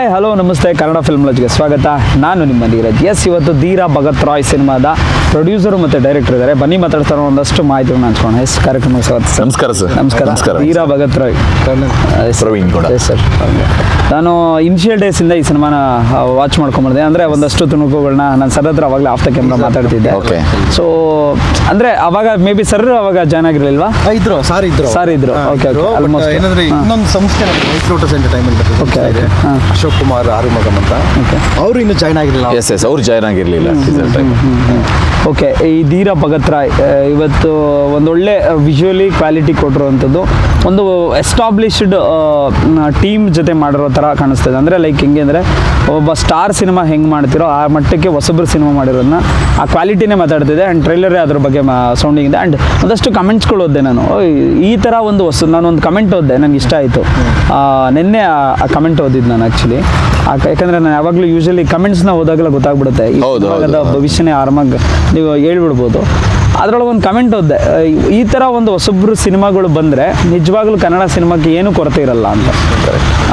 Hi hello ನಮಸ್ತೆ. Kannada film ಲಾಜ್ಗೆ ಸ್ವಾಗತ. ನಾನು ನಿಮ್ಮ ನೀರಜ್ ಎಸ್ ಇವತ್ತು ಧೀರಾ ಭಗತ್ ರಾಯ್ ಸಿನಿಮಾದ ಪ್ರೊಡ್ಯೂಸರ್ ಮತ್ತು ಡೈರೆಕ್ಟರ್ ಇದ್ದಾರೆ. ಬನ್ನಿ ಮಾತಾಡ್ತಾರೆ ಒಂದಷ್ಟು ಮಾಹಿತಿಗಳನ್ನ ಹಂಚ್ಕೊಂಡು ಎಸ್ ಕಾರ್ಯಕ್ರಮಕ್ಕೆ ಸ್ವಾಗತ ಸರ್. ನಮಸ್ಕಾರ ಸರ್. ನಮಸ್ಕಾರ. ನಮಸ್ಕಾರ. ಧೀರಾ ಭಗತ್ ರಾಯ್. ಪ್ರವೀಣ್ ಕೂಡ. ಸರ್ ನಾನು ಇನಿಷಿಯಲ್ ಡೇಸಿಂದ ಈ ಸಿನಿಮಾನ ವಾಚ್ ಮಾಡ್ಕೊಂಬರ್ದೆ ಅಂದರೆ ಒಂದಷ್ಟು ತುಣುಕುಗಳನ್ನ ನಾನು ಸರ್ ಹತ್ರ ಅವಾಗಲೇ ಆಫ್ ದ ಕ್ಯಾಮ್ರಾ ಮಾತಾಡ್ತಿದ್ದೆ. ಓಕೆ ಸೊ ಅಂದರೆ ಅವಾಗ ಮೇ ಬಿ ಸರ್ ಅವಾಗ ಜಾಯ್ನ್ ಆಗಿರಲಿಲ್ವಾ? ಇದ್ರು. ಸಾರ್ ಇದ್ರು. ಸಾರ್ ಇದ್ರು. Okay almost. ಏನಂದ್ರೆ ಇನ್ನೊಂದು ಸಂಸ್ಥೆ ವೈಟ್ ಲೋಟಸ್ ಎಂಟರ್ಟೈನ್ಮೆಂಟ್ ಓಕೆ ಇದೆ. ಅಶೋಕ್ ಕುಮಾರ್ ಆರುಮಗಮ್ ಅಂತ. Okay. ಅವರು ಇನ್ನು ಜಾಯ್ನ್ ಆಗಿರಲಿಲ್ಲ. ಎಸ್ ಎಸ್ ಅವ್ರು ಜಾಯ್ನ್ ಆಗಿರಲಿಲ್ಲ. ಟೀಸರ್ ಟೈಮ್ ಓಕೆ ಈ ಧೀರ ಭಗತ್ ರಾಯ್ ಇವತ್ತು ಒಂದೊಳ್ಳೆ ವಿಜುವಲಿ ಕ್ವಾಲಿಟಿ ಕೊಟ್ಟಿರುವಂಥದ್ದು. ಒಂದು ಎಸ್ಟಾಬ್ಲಿಷ್ಡ್ ಟೀಮ್ ಜೊತೆ ಮಾಡಿರೋ ಥರ ಕಾಣಿಸ್ತದೆ. ಅಂದರೆ ಲೈಕ್ ಹೆಂಗೆ ಅಂದರೆ ಒಬ್ಬ ಸ್ಟಾರ್ ಸಿನಿಮಾ ಹೆಂಗೆ ಮಾಡ್ತಿರೋ ಆ ಮಟ್ಟಕ್ಕೆ ಹೊಸಬ್ರು ಸಿನಿಮಾ ಮಾಡಿರೋದನ್ನ ಆ ಕ್ವಾಲಿಟಿನೇ ಮಾತಾಡ್ತಿದೆ. ಆ್ಯಂಡ್ ಟ್ರೈಲರೇ ಅದ್ರ ಬಗ್ಗೆ ಸೌಂಡಿಂಗ್ ಇದೆ. ಆ್ಯಂಡ್ ಒಂದಷ್ಟು ಕಮೆಂಟ್ಸ್ಗಳು ಓದ್ದೆ ನಾನು. ಈ ಥರ ಒಂದು ಹೊಸ ನಾನು ಒಂದು ಕಮೆಂಟ್ ಓದಿದೆ. ನನಗೆ ಇಷ್ಟ ಆಯಿತು. ನಿನ್ನೆ ಆ ಕಮೆಂಟ್ ಓದಿದ್ದು ನಾನು ಆ್ಯಕ್ಚುಲಿ ಯಾಕಂದರೆ ನಾನು ಯಾವಾಗಲೂ ಯೂಶಲಿ ಕಮೆಂಟ್ಸ್ನ ಓದಾಗಲೇ ಗೊತ್ತಾಗ್ಬಿಡುತ್ತೆ. ಭವಿಷ್ಯನೇ ಆರಾಮಾಗಿ ನೀವು ಹೇಳ್ಬಿಡ್ಬೋದು. ಅದರೊಳಗೆ ಒಂದು ಕಮೆಂಟ್ ಓದ್ದೆ ಈ ಥರ ಒಂದು ಹೊಸಬ್ರು ಸಿನಿಮಾಗಳು ಬಂದರೆ ನಿಜವಾಗ್ಲೂ ಕನ್ನಡ ಸಿನಿಮಾಕ್ಕೆ ಏನೂ ಕೊರತೆ ಇರಲ್ಲ ಅಂತ.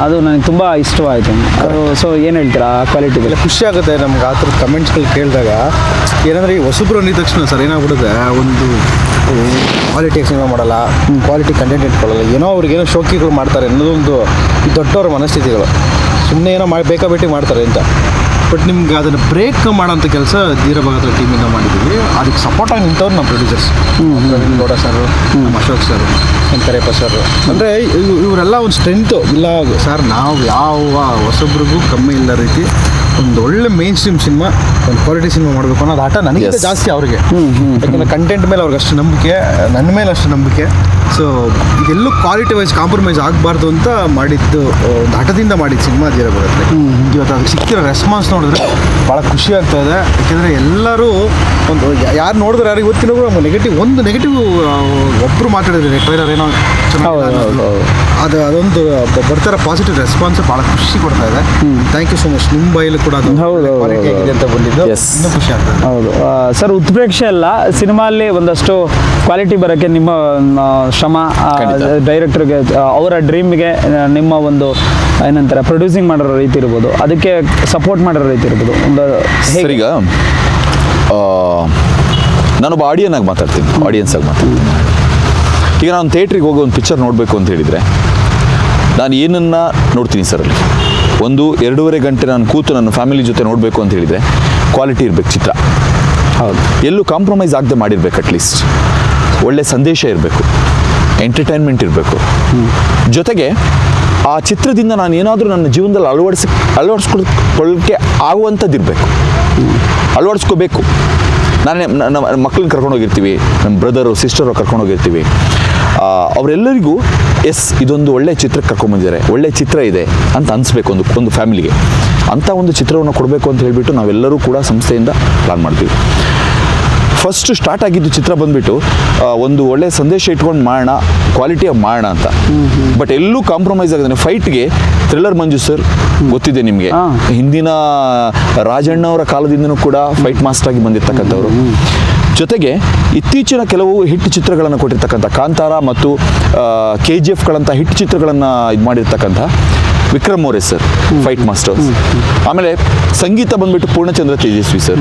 ಅದು ನನಗೆ ತುಂಬ ಇಷ್ಟವಾಯಿತು. ಅದು ಸೊ ಏನು ಹೇಳ್ತೀರಾ ಕ್ವಾಲಿಟಿ ಇಲ್ಲ ಖುಷಿ ಆಗುತ್ತೆ ನಮ್ಗೆ ಆ ಥರದ ಕಮೆಂಟ್ಸ್ಗಳು ಕೇಳಿದಾಗ. ಏನಂದ್ರೆ ಈ ಹೊಸಬ್ರು ಅಂದಿದ ತಕ್ಷಣ ಸರ್ ಏನಾಗ್ಬಿಡುತ್ತೆ? ಒಂದು ಕ್ವಾಲಿಟಿ ಸಿನಿಮಾ ಮಾಡಲ್ಲ ಕ್ವಾಲಿಟಿ ಕಂಟೆಂಟ್ ಇಟ್ಕೊಳ್ಳಲ್ಲ, ಏನೋ ಅವ್ರಿಗೇನೋ ಶೋಕಿಗಳು ಮಾಡ್ತಾರೆ ಅನ್ನೋದೊಂದು ದೊಡ್ಡವ್ರ ಮನಸ್ಥಿತಿಗಳು. ಸುಮ್ಮನೆ ಏನೋ ಮಾಡಿ ಬೇಕಾಬಿಟ್ಟಿ ಮಾಡ್ತಾರೆ ಅಂತ. ಬಟ್ ನಿಮ್ಗೆ ಅದನ್ನು ಬ್ರೇಕ್ ಮಾಡೋಂಥ ಕೆಲಸ ಧೀರಭಾಗದ ಟೀಮಿಂದ ಮಾಡಿದ್ದೀವಿ. ಅದಕ್ಕೆ ಸಪೋರ್ಟ್ ಆಗಿ ನಿಂತವ್ರು ನಮ್ಮ ಪ್ರೊಡ್ಯೂಸರ್ಸ್ ಪ್ರವೀಣ್ ಗೌಡ ಸರ್ ನಮ್ಮ ಅಶೋಕ್ ಸರ್ ನಮ್ಮ ಕರೇಪ ಸರ್ ಅಂದರೆ ಇವರೆಲ್ಲ ಒಂದು ಸ್ಟ್ರೆಂತು ಇಲ್ಲ ಸರ್ ನಾವು ಯಾವ ಹೊಸೊಬ್ರಿಗೂ ಕಮ್ಮಿ ಇಲ್ಲ ರೀತಿ ಒಂದು ಒಳ್ಳೆ ಮೇನ್ ಸ್ಟ್ರೀಮ್ ಸಿನಿಮಾ ಒಂದು ಕ್ವಾಲಿಟಿ ಸಿನಿಮಾ ಮಾಡಬೇಕು ಅನ್ನೋದು ಆಟ ನನಗೆ. ಜಾಸ್ತಿ ಅವ್ರಿಗೆ. ಯಾಕಂದರೆ ಕಂಟೆಂಟ್ ಮೇಲೆ ಅವ್ರಿಗೆ ಅಷ್ಟು ನಂಬಿಕೆ ನನ್ನ ಮೇಲೆ ಅಷ್ಟು ನಂಬಿಕೆ. ಸೊ ಇದೆಲ್ಲೂ ಕ್ವಾಲಿಟಿ ವೈಸ್ ಕಾಂಪ್ರಮೈಸ್ ಆಗಬಾರ್ದು ಅಂತ ಮಾಡಿದ್ದು ಒಂದು ಹಠದಿಂದ ಮಾಡಿದ ಸಿನಿಮಾ ಧೀರ ಬರುತ್ತೆ ಇವತ್ತು ಅದಕ್ಕೆ ಸಿಕ್ಕಿರೋ ರೆಸ್ಪಾನ್ಸ್ ನೋಡಿದ್ರೆ ಭಾಳ ಖುಷಿ ಆಗ್ತಾ ಇದೆ. ಯಾಕೆಂದರೆ ಎಲ್ಲರೂ ಒಂದು ಯಾರು ನೋಡಿದ್ರೆ ಯಾರಿಗೆ ಇವತ್ತಿನವರೆಗೂ ನೆಗೆಟಿವ್ ಒಂದು ನೆಗೆಟಿವ್ ಒಬ್ಬರು ಮಾತಾಡಿದ್ರೆ ಟ್ರೈಲರ್ ಏನೋ. ಹೌದು. ಅದು ಅದೊಂದು ಬರ್ತಾರ ಪಾಸಿಟಿವ್ ರೆಸ್ಪಾನ್ಸ್ ಭಾಳ ಖುಷಿ ಕೊಡ್ತಾ ಇದೆ. ಥ್ಯಾಂಕ್ ಯು ಸೊ ಮಚ್ ನಿಮ್ಮ ಬೈಲು ಕೂಡ ಅದು ಕ್ವಾಲಿಟಿ ಆಗಿದೆ ಅಂತ ಬಂದಿದ್ದು ಇನ್ನೂ ಖುಷಿ ಆಗ್ತದೆ ಹೌದು. ಸರ್ ಉತ್ಪ್ರೇಕ್ಷೆ ಅಲ್ಲ ಸಿನಿಮಾಲ್ಲಿ ಒಂದಷ್ಟು ಕ್ವಾಲಿಟಿ ಬರೋಕ್ಕೆ ನಿಮ್ಮ ಶ್ರಮ ಡೈರೆಕ್ಟ್ರಿಗೆ ಅವರ ಡ್ರೀಮ್ಗೆ ನಿಮ್ಮ ಒಂದು ಏನಂತಾರೆ ಪ್ರೊಡ್ಯೂಸಿಂಗ್ ಮಾಡಿರೋ ರೀತಿ ಇರ್ಬೋದು. ಅದಕ್ಕೆ ಸಪೋರ್ಟ್ ಮಾಡಿರೋ ರೀತಿ ಇರ್ಬೋದು. ಒಂದು? ಸರ್ ಈಗ ನಾನೊಬ್ಬ ಆಡಿಯನ್ ಆಗಿ ಮಾತಾಡ್ತೀನಿ ಆಡಿಯನ್ಸ್ ಆಗಿ ಮಾತಾಡ್ತೀನಿ. ಈಗ ನಾನು ಥಿಯೇಟ್ರಿಗೆ ಹೋಗಿ ಒಂದು ಪಿಕ್ಚರ್ ನೋಡಬೇಕು ಅಂತ ಹೇಳಿದರೆ ನಾನು ಏನನ್ನ ನೋಡ್ತೀನಿ ಸರ್ ಅಲ್ಲಿ? ಒಂದು ಎರಡೂವರೆ ಗಂಟೆ ನಾನು ಕೂತು ನನ್ನ ಫ್ಯಾಮಿಲಿ ಜೊತೆ ನೋಡಬೇಕು ಅಂತ ಹೇಳಿದರೆ ಕ್ವಾಲಿಟಿ ಇರಬೇಕು ಚಿತ್ರ. ಹೌದು. ಎಲ್ಲೂ ಕಾಂಪ್ರಮೈಸ್ ಆಗದೆ ಮಾಡಿರ್ಬೇಕು ಅಟ್ಲೀಸ್ಟ್ ಒಳ್ಳೆ ಸಂದೇಶ ಇರಬೇಕು. ಎಂಟರ್ಟೈನ್ಮೆಂಟ್ ಇರಬೇಕು. ಜೊತೆಗೆ ಆ ಚಿತ್ರದಿಂದ ನಾನು ಏನಾದರೂ ನನ್ನ ಜೀವನದಲ್ಲಿ ಅಳವಡಿಸಿ ಆಗುವಂಥದ್ದು ಇರಬೇಕು. ಅಳವಡಿಸ್ಕೋಬೇಕು. ನಾನೇ ನಮ್ಮ ಮಕ್ಕಳನ್ನ ಕರ್ಕೊಂಡು ಹೋಗಿರ್ತೀವಿ ನಮ್ಮ ಬ್ರದರು ಸಿಸ್ಟರು ಕರ್ಕೊಂಡು ಹೋಗಿರ್ತೀವಿ. ಆ, ಅವರೆಲ್ಲರಿಗೂ ಎಸ್ ಇದೊಂದು ಒಳ್ಳೆ ಚಿತ್ರಕ್ಕೆ ಕರ್ಕೊಂಡ್ಬಂದಿದ್ದಾರೆ ಒಳ್ಳೆ ಚಿತ್ರ ಇದೆ ಅಂತ ಅನಿಸ್ಬೇಕು ಒಂದು ಒಂದು ಫ್ಯಾಮಿಲಿಗೆ ಅಂಥ ಒಂದು ಚಿತ್ರವನ್ನು ಕೊಡಬೇಕು ಅಂತ ಹೇಳಿಬಿಟ್ಟು ನಾವೆಲ್ಲರೂ ಕೂಡ ಸಂಸ್ಥೆಯಿಂದ ಪ್ಲಾನ್ ಮಾಡ್ತೀವಿ. ಫಸ್ಟ್ ಸ್ಟಾರ್ಟ್ ಆಗಿದ್ದು ಚಿತ್ರ ಬಂದ್ಬಿಟ್ಟು ಒಂದು ಒಳ್ಳೆ ಸಂದೇಶ ಇಟ್ಕೊಂಡು ಮಾಡೋಣ ಕ್ವಾಲಿಟಿಯಾಗಿ ಮಾಡೋಣ ಅಂತ. ಬಟ್ ಎಲ್ಲೂ ಕಾಂಪ್ರಮೈಸ್ ಆಗಿದೆ ಫೈಟ್ಗೆ ಥ್ರಿಲ್ಲರ್ ಮಂಜು ಸರ್ ಗೊತ್ತಿದೆ ನಿಮಗೆ. ಹಿಂದಿನ ರಾಜಣ್ಣ ಅವರ ಕಾಲದಿಂದನೂ ಕೂಡ ಫೈಟ್ ಮಾಸ್ಟರ್ ಆಗಿ ಬಂದಿರತಕ್ಕಂಥವ್ರು. ಜೊತೆಗೆ ಇತ್ತೀಚಿನ ಕೆಲವು ಹಿಟ್ ಚಿತ್ರಗಳನ್ನು ಕೊಟ್ಟಿರ್ತಕ್ಕಂಥ ಕಾಂತಾರ ಮತ್ತು ಕೆ ಜಿ ಎಫ್ಗಳಂಥ ಹಿಟ್ ಚಿತ್ರಗಳನ್ನು ಇದು ಮಾಡಿರ್ತಕ್ಕಂಥ Vikram More sir fight masters ಆಮೇಲೆ ಸಂಗೀತ ಬಂದ್ಬಿಟ್ಟು Poornachandra Tejaswi sir.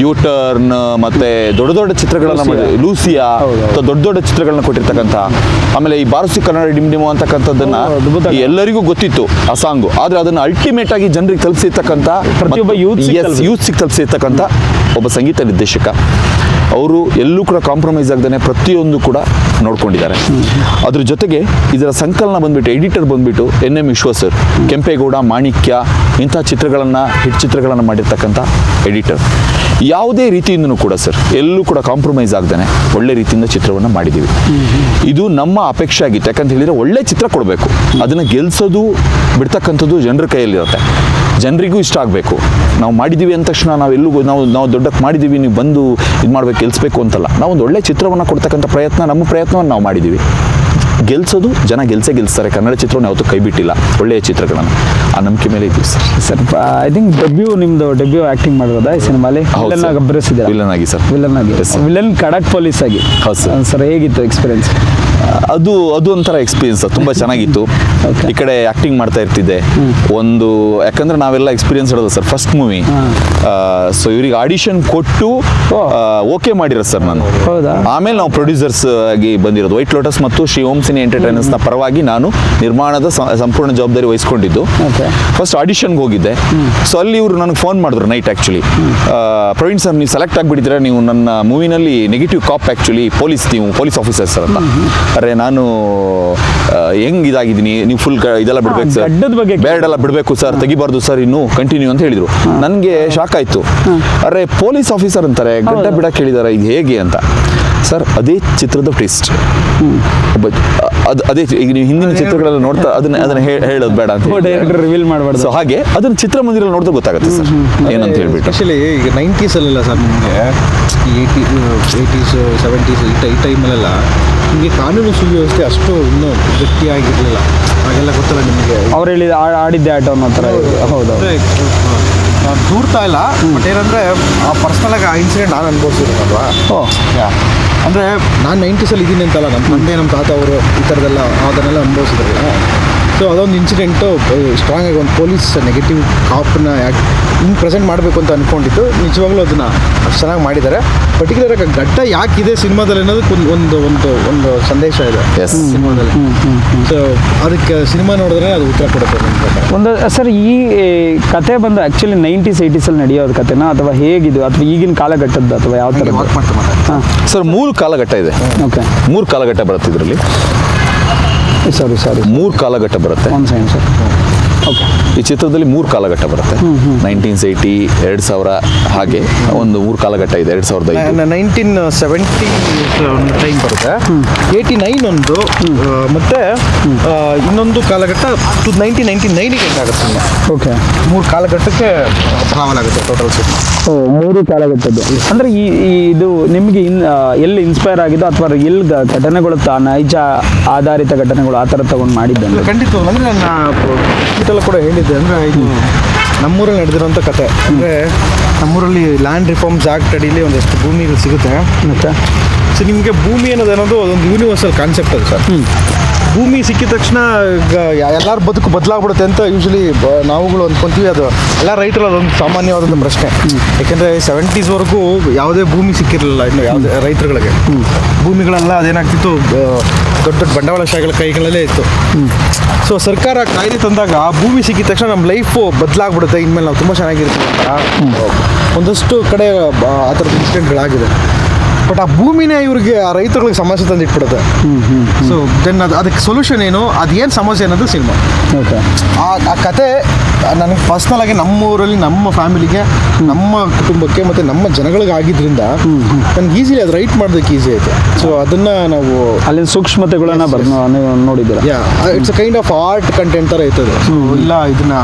U turn ಮತ್ತೆ ದೊಡ್ಡ ದೊಡ್ಡ ಚಿತ್ರಗಳನ್ನ ಲೂಸಿಯಾ. ಮಾಡಿ ದೊಡ್ಡ ದೊಡ್ಡ ಚಿತ್ರಗಳನ್ನ ಕೊಟ್ಟಿರ್ತಕ್ಕಂಥ ಆಮೇಲೆ ಈ ಬಾರಸಿ ಕನ್ನಡ ಡಿಮ್ ಡಿಮೋ ಅಂತಕ್ಕಂಥದ್ದನ್ನ ಎಲ್ಲರಿಗೂ ಗೊತ್ತಿತ್ತು ಆ ಸಾಂಗ್ ಆದ್ರೆ ಅದನ್ನ ಅಲ್ಟಿಮೇಟ್ ಆಗಿ ಜನರಿಗೆ ತಲುಪಿಸಿರ್ತಕ್ಕಂಥ ಪ್ರತಿಯೊಬ್ಬ ಸಿಗ್ಗೆ ತಲುಪಿಸಿ. ಯೂತ್ಸಿಗೆ ತಲುಪಿಸಿರ್ತಕ್ಕಂಥ ಒಬ್ಬ ಸಂಗೀತ ನಿರ್ದೇಶಕ. ಅವರು ಎಲ್ಲೂ ಕೂಡ ಕಾಂಪ್ರಮೈಸ್ ಆಗದೇ ಪ್ರತಿಯೊಂದು ಕೂಡ ನೋಡ್ಕೊಂಡಿದ್ದಾರೆ. ಅದ್ರ ಜೊತೆಗೆ ಇದರ ಸಂಕಲನ ಬಂದ್ಬಿಟ್ಟು ಎಡಿಟರ್ ಬಂದ್ಬಿಟ್ಟು N M Vishwa sir Kempegowda, Manikya, ಇಂಥ ಚಿತ್ರಗಳನ್ನು ಹಿಟ್ ಚಿತ್ರಗಳನ್ನು ಮಾಡಿರ್ತಕ್ಕಂಥ ಎಡಿಟರ್ ಯಾವುದೇ ರೀತಿಯಿಂದನೂ ಕೂಡ ಸರ್ ಎಲ್ಲೂ ಕೂಡ ಕಾಂಪ್ರಮೈಸ್ ಆಗ್ದೇನೆ ಒಳ್ಳೆ ರೀತಿಯಿಂದ ಚಿತ್ರವನ್ನು ಮಾಡಿದ್ದೀವಿ. ಇದು ನಮ್ಮ ಅಪೇಕ್ಷೆ ಆಗಿತ್ತು. ಯಾಕಂತ ಹೇಳಿದರೆ ಒಳ್ಳೆ ಚಿತ್ರ ಕೊಡಬೇಕು. ಅದನ್ನು ಗೆಲ್ಸೋದು, ಬಿಡ್ತಕ್ಕಂಥದ್ದು ಜನರ ಕೈಯಲ್ಲಿರುತ್ತೆ. ಜನರಿಗೂ ಇಷ್ಟ ಆಗಬೇಕು. ನಾವು ಮಾಡಿದ್ದೀವಿ ಅಂದ ತಕ್ಷಣ ನಾವು ಎಲ್ಲೂ ನಾವು ನಾವು ದೊಡ್ಡಕ್ಕೆ ಮಾಡಿದ್ದೀವಿ ನೀವು ಬಂದು ಇದು ಮಾಡಬೇಕು ಗೆಲ್ಲಿಸ್ಬೇಕು ಅಂತಲ್ಲ. ನಾವು ಒಂದು ಒಳ್ಳೆ ಚಿತ್ರವನ್ನು ಕೊಡ್ತಕ್ಕಂಥ ಪ್ರಯತ್ನ ನಮ್ಮ ಪ್ರಯತ್ನವನ್ನು ನಾವು ಮಾಡಿದ್ದೀವಿ ಗೆಲ್ಸೋದು ಜನ ಗೆಲ್ಸೇ ಗೆಲ್ಸ್ತಾರೆ. ಕನ್ನಡ ಚಿತ್ರವನ್ನು ಯಾವತ್ತೂ ಕೈಬಿಟ್ಟಿಲ್ಲ ಒಳ್ಳೆಯ ಚಿತ್ರಗಳನ್ನು. ಆ ನಂಬಿಕೆ ಮೇಲೆ ಇದ್ದೀವಿ sir. Sir I think debut ನಿಮ್ಮದು ಡೆಬ್ಯೂ ಆ್ಯಕ್ಟಿಂಗ್ ಮಾಡಿರೋದಾ ಈ ಸಿನಿಮಾಲಿ? ವಿಲನ್ ಆಗಿ ವಿಲನ್ ಆಗಿ ಸರ್. ವಿಲನ್ ಆಗಿ. ವಿಲನ್ ಕಡಕ್ ಪೊಲೀಸ್ ಆಗಿ. ಹೌದು ಸರ್. ಸರ್ ಹೇಗಿತ್ತು ಎಕ್ಸ್ಪೀರಿಯನ್ಸ್ ಅದು ಅದು ಒಂಥರ ಎಕ್ಸ್ಪೀರಿಯನ್ಸ್ ತುಂಬ ಚೆನ್ನಾಗಿತ್ತು. ಈ ಕಡೆ ಆ್ಯಕ್ಟಿಂಗ್ ಮಾಡ್ತಾ ಇರ್ತಿದ್ದೆ. ಒಂದು ಯಾಕಂದ್ರೆ ನಾವೆಲ್ಲ ಎಕ್ಸ್ಪೀರಿಯನ್ಸ್ ಇರೋದು ಸರ್ ಫಸ್ಟ್ ಮೂವಿ ಸೊ ಇವ್ರಿಗೆ ಆಡಿಷನ್ ಕೊಟ್ಟು ಓಕೆ ಮಾಡಿರೋದು ಸರ್ ನಾನು. ಹೌದಾ? ಆಮೇಲೆ ನಾವು ಪ್ರೊಡ್ಯೂಸರ್ಸ್ ಆಗಿ ಬಂದಿರೋದು. ವೈಟ್ ಲೋಟಸ್ ಮತ್ತು ಶ್ರೀ ಓಂ ಸಿನಿ ಎಂಟರ್ಟೈನರ್ಸ್ನ ಪರವಾಗಿ ನಾನು ನಿರ್ಮಾಣದ ಸಂಪೂರ್ಣ ಜವಾಬ್ದಾರಿ ವಹಿಸ್ಕೊಂಡಿದ್ದು. ಫಸ್ಟ್ ಆಡಿಷನ್ಗೆ ಹೋಗಿದ್ದೆ. ಸೊ ಅಲ್ಲಿ ಇವರು ನನಗೆ ಫೋನ್ ಮಾಡಿದ್ರು ನೈಟ್ ಆ್ಯಕ್ಚುಲಿ ಪ್ರವೀಣ್ ಸರ್ ನೀವು ಸೆಲೆಕ್ಟ್ ಆಗಿಬಿಟ್ಟಿದ್ರೆ ನೀವು ನನ್ನ ಮೂವಿನಲ್ಲಿ ನೆಗೆಟಿವ್ ಕಾಪ್ ಆ್ಯಕ್ಚುಲಿ ಪೊಲೀಸ್ ನೀವು ಪೊಲೀಸ್ ಆಫೀಸರ್ ಸರ್ ಅಂತ. ಅರೆ ನಾನು ಹೆಂಗ್ ಇದಾಗಿದ್ದೀನಿ? ನೀವು ಫುಲ್ ಇದೆಲ್ಲ ಬಿಡ್ಬೇಕು ಸರ್ ಗಡ್ಡದ ಬಗ್ಗೆ ಬೇರೆಡೆಲ್ಲ ಬಿಡಬೇಕು ಸರ್ ತೆಗಿಬಾರ್ದು ಸರ್ ಇನ್ನು. ಕಂಟಿನ್ಯೂ ಅಂತ ಹೇಳಿದ್ರು. ನನಗೆ ಶಾಕ್ ಆಯ್ತು. ಅರೆ ಪೊಲೀಸ್ ಆಫೀಸರ್ ಅಂತಾರೆ. ಗಡ್ಡ ಬಿಡಕ್ಕೆ ಹೇಳಿದ್ದಾರೆ ಇದು ಹೇಗೆ ಅಂತ. ಸರ್ ಅದೇ ಚಿತ್ರದ ಟ್ವಿಸ್ಟ್ ಅದು ಅದೇ ಈಗ ನೀವು ಹಿಂದಿನ ಚಿತ್ರಗಳೆಲ್ಲ ನೋಡ್ತಾ ಅದನ್ನ ಅದನ್ನ ಹೇಳೋದು ಬೇಡ ಅಂತ ಡೈರೆಕ್ಟರ್ ರಿವೀಲ್ ಮಾಡಬಾರ್ದು. ಸೊ ಹಾಗೆ ಅದನ್ನ ಚಿತ್ರಮಂದಿರಲ್ಲಿ ನೋಡಿದ್ರೆ ಗೊತ್ತಾಗುತ್ತೆ ಸರ್ ಏನಂತ ಹೇಳ್ಬಿಟ್ಟು. ಆ್ಯಕ್ಚುಲಿ ಈಗ ನೈಂಟೀಸಲ್ಲೆಲ್ಲ ಸರ್ ನಿಮಗೆ ಏಯ್ಟಿ ಏಯ್ಟೀಸ್ ಸೆವೆಂಟೀಸ್ ಈ ಟೈ ಟೈಮಲ್ಲೆಲ್ಲ ನಿಮಗೆ ಕಾನೂನು ಸುವ್ಯವಸ್ಥೆ ಅಷ್ಟು ಇನ್ನೂ ಗಟ್ಟಿಯಾಗಿರಲಿಲ್ಲ. ಹಾಗೆಲ್ಲ ಗೊತ್ತಲ್ಲ ನಿಮಗೆ? ಅವ್ರು ಹೇಳಿದ ಆಡಿದ್ದೆ ಆಟ ಥರ ಹೌದು. ನಾನು ದೂರ್ತಾ ಇಲ್ಲ ಬಟ್ ಏನಂದರೆ ಆ ಪರ್ಸ್ನಲಾಗಿ ಆ ಇನ್ಸಿಡೆಂಟ್ ನಾನು ಅನುಭವಿಸಿರೋದಲ್ವಾ? ಓ. ಅಂದರೆ ನಾನು ನೈಂಟೀಸಲ್ಲಿ ಇದ್ದೀನಿ ಅಂತಲ್ಲ ನಮ್ಮ ತಂದೆ ನಮ್ಮ ತಾತ ಅವರು ಈ ಥರದ್ದೆಲ್ಲ ಅದನ್ನೆಲ್ಲ ಅನುಭವಿಸಿದ್ರಲ್ಲ ಸೊ ಅದೊಂದು ಇನ್ಸಿಡೆಂಟು ಸ್ಟ್ರಾಂಗ್ ಆಗಿ ಒಂದು ಪೊಲೀಸ್ ನೆಗೆಟಿವ್ ಕಾಪನ್ನ ಯಾಕೆ ಹಿಂಗೆ ಪ್ರೆಸೆಂಟ್ ಮಾಡಬೇಕು ಅಂತ ಅಂದ್ಕೊಂಡಿದ್ದು ನಿಜವಾಗ್ಲೂ ಅದನ್ನು ಅಷ್ಟು ಚೆನ್ನಾಗಿ ಮಾಡಿದ್ದಾರೆ. ಪರ್ಟಿಕ್ಯುಲರ್ ಆಗಿ ಘಟ್ಟ ಯಾಕಿದೆ ಸಿನಿಮಾದಲ್ಲಿ ಅನ್ನೋದಕ್ಕೆ ಒಂದು ಒಂದು ಒಂದು ಒಂದು ಸಂದೇಶ ಇದೆ. ಸಿನಿಮಾದಲ್ಲಿ. ಸೊ ಅದಕ್ಕೆ ಸಿನಿಮಾ ನೋಡಿದ್ರೆ ಅದು ಉತ್ತರ ಕೊಡುತ್ತೆ ಒಂದು ಸರ್ ಈ ಕತೆ ಬಂದು ಆ್ಯಕ್ಚುಲಿ ನೈಂಟೀಸ್ ಏಯ್ಟೀಸಲ್ಲಿ ನಡೆಯೋದು ಕತೆನ? ಅಥವಾ ಹೇಗಿದು ಅಥವಾ ಈಗಿನ ಕಾಲಘಟ್ಟದ್ದು ಅಥವಾ ಯಾವ ಥರ ಸರ್ ಮೂರು ಕಾಲಘಟ್ಟ ಇದೆ. ಓಕೆ. ಮೂರು ಕಾಲಘಟ್ಟ ಬರುತ್ತೆ ಇದರಲ್ಲಿ. ಸಾರಿ ಸರಿ. ಮೂರು ಕಾಲಘಟ್ಟ ಬರುತ್ತೆ. ಒಂದು ಸೆಕೆಂಡ್ ಸರ್ ಈ ಚಿತ್ರದಲ್ಲಿ ಮೂರು ಕಾಲಘಟ್ಟ ಬರುತ್ತೆ. ನೈನ್ಟೀನ್ಸ್ ಏಯ್ಟಿ ಎರಡು ಸಾವಿರ ಹಾಗೆ ಒಂದು ಮೂರು ಕಾಲಘಟ್ಟ ಇದೆ ಎರಡು ಸಾವಿರದ ನೈನ್ಟೀನ್ ಸೆವೆಂಟಿ ಟೈಮ್ ಬರುತ್ತೆ. ಏಯ್ಟಿ ನೈನ್ ಒಂದು ಮತ್ತೆ ಇನ್ನೊಂದು ಕಾಲಘಟ್ಟ ಟು ನೈನ್ಟೀನ್ ನೈನ್ಟಿ ನೈನಿಗೆ ಆಗುತ್ತೆ ಓಕೆ ಮೂರು ಕಾಲಘಟ್ಟಕ್ಕೆ ಆಗುತ್ತೆ ಟೋಟಲ್ ಓ ಮೂರು ಕಾಲಘಟ್ಟದ್ದು. ಅಂದರೆ ಈ ಇದು ನಿಮಗೆ ಇನ್ ಎಲ್ಲಿ ಇನ್ಸ್ಪೈರ್ ಆಗಿದ್ದು ಅಥವಾ ಎಲ್ಲಿ ಘಟನೆಗಳು ನೈಜ ಆಧಾರಿತ ಘಟನೆಗಳು ಆ ಥರ ತಗೊಂಡು ಮಾಡಿದ್ದಂಗೆ ಖಂಡಿತ ಅಂದರೆ ನನ್ನ ಇದೆಲ್ಲ ಕೂಡ ಹೇಳಿದ್ದೆ ಅಂದರೆ ಇದು ನಮ್ಮೂರಲ್ಲಿ ನಡೆದಿರೋಂಥ ಕತೆ. ಅಂದರೆ ನಮ್ಮೂರಲ್ಲಿ ಲ್ಯಾಂಡ್ ರಿಫಾರ್ಮ್ಸ್ ಆಕ್ಟ್ ಅಡಿಯಲ್ಲಿ ಒಂದಷ್ಟು ಭೂಮಿಗಳು ಸಿಗುತ್ತೆ. ಮತ್ತೆ? ಸೊ ನಿಮಗೆ ಭೂಮಿ ಅನ್ನೋದು ಅನ್ನೋದು ಅದೊಂದು ಯೂನಿವರ್ಸಲ್ ಕಾನ್ಸೆಪ್ಟ್ ಅದು ಸರ್. ಭೂಮಿ ಸಿಕ್ಕಿದ ತಕ್ಷಣ ಎಲ್ಲರ ಬದುಕು ಬದಲಾಗ್ಬಿಡುತ್ತೆ ಅಂತ ಯೂಶಲಿ ನಾವುಗಳು ಅಂದ್ಕೊಂತೀವಿ ಅದು ಎಲ್ಲ ರೈತರು ಅದೊಂದು ಸಾಮಾನ್ಯವಾದ ಪ್ರಶ್ನೆ. ಯಾಕೆಂದರೆ ಸೆವೆಂಟೀಸ್ವರೆಗೂ ಯಾವುದೇ ಭೂಮಿ ಸಿಕ್ಕಿರಲಿಲ್ಲ ಇನ್ನು ಯಾವುದೇ ರೈತರುಗಳಿಗೆ. ಭೂಮಿಗಳೆಲ್ಲ ಅದೇನಾಗ್ತಿತ್ತು ದೊಡ್ಡ ದೊಡ್ಡ ಬಂಡವಾಳಶಾಹಿಗಳ ಕೈಗಳಲ್ಲೇ ಇತ್ತು. ಸೊ ಸರ್ಕಾರ ಕಾಯ್ದೆ ತಂದಾಗ ಆ ಭೂಮಿ ಸಿಕ್ಕಿದ ತಕ್ಷಣ ನಮ್ಮ ಲೈಫು ಬದಲಾಗ್ಬಿಡುತ್ತೆ. ಇನ್ಮೇಲೆ ನಾವು ತುಂಬ ಚೆನ್ನಾಗಿರ್ತೀವಿ ಒಂದಷ್ಟು ಕಡೆ ಆ ಥರದ ಇನ್ಸಿಡೆಂಟ್ಗಳಾಗಿದೆ ಬಟ್ ಆ ಭೂಮಿನೇ ಇವ್ರಿಗೆ ಆ ರೈತರುಗಳಿಗೆ ಸಮಸ್ಯೆ ತಂದು ಇಟ್ಬಿಡುತ್ತೆ ಸೊ ದೆನ್ ಅದು ಅದಕ್ಕೆ ಸೊಲ್ಯೂಷನ್ ಏನು? ಅದೇನು ಸಮಸ್ಯೆ ಅನ್ನೋದು ಸಿನಿಮಾ. ಓಕೆ. ಆ ಆ ಕತೆ ನನಗೆ ಪರ್ಸ್ನಲ್ ಆಗಿ ನಮ್ಮ ಊರಲ್ಲಿ ನಮ್ಮ ಫ್ಯಾಮಿಲಿಗೆ ನಮ್ಮ ಕುಟುಂಬಕ್ಕೆ ಮತ್ತು ನಮ್ಮ ಜನಗಳಿಗೆ ಆಗಿದ್ರಿಂದ ನನಗೆ ಈಸಿಲಿ ಅದು ರೈಟ್ ಮಾಡೋದಕ್ಕೆ ಈಸಿ ಆಯಿತು. ಸೊ ಅದನ್ನು ನಾವು ಅಲ್ಲಿನ ಸೂಕ್ಷ್ಮತೆಗಳನ್ನ ಬರ್ ನೋಡಿದ್ದೀರಾ? Yeah it's a kind of art content ಥರ ಇರ್ತದೆ. ಸೊ ಇಲ್ಲ ಇದನ್ನ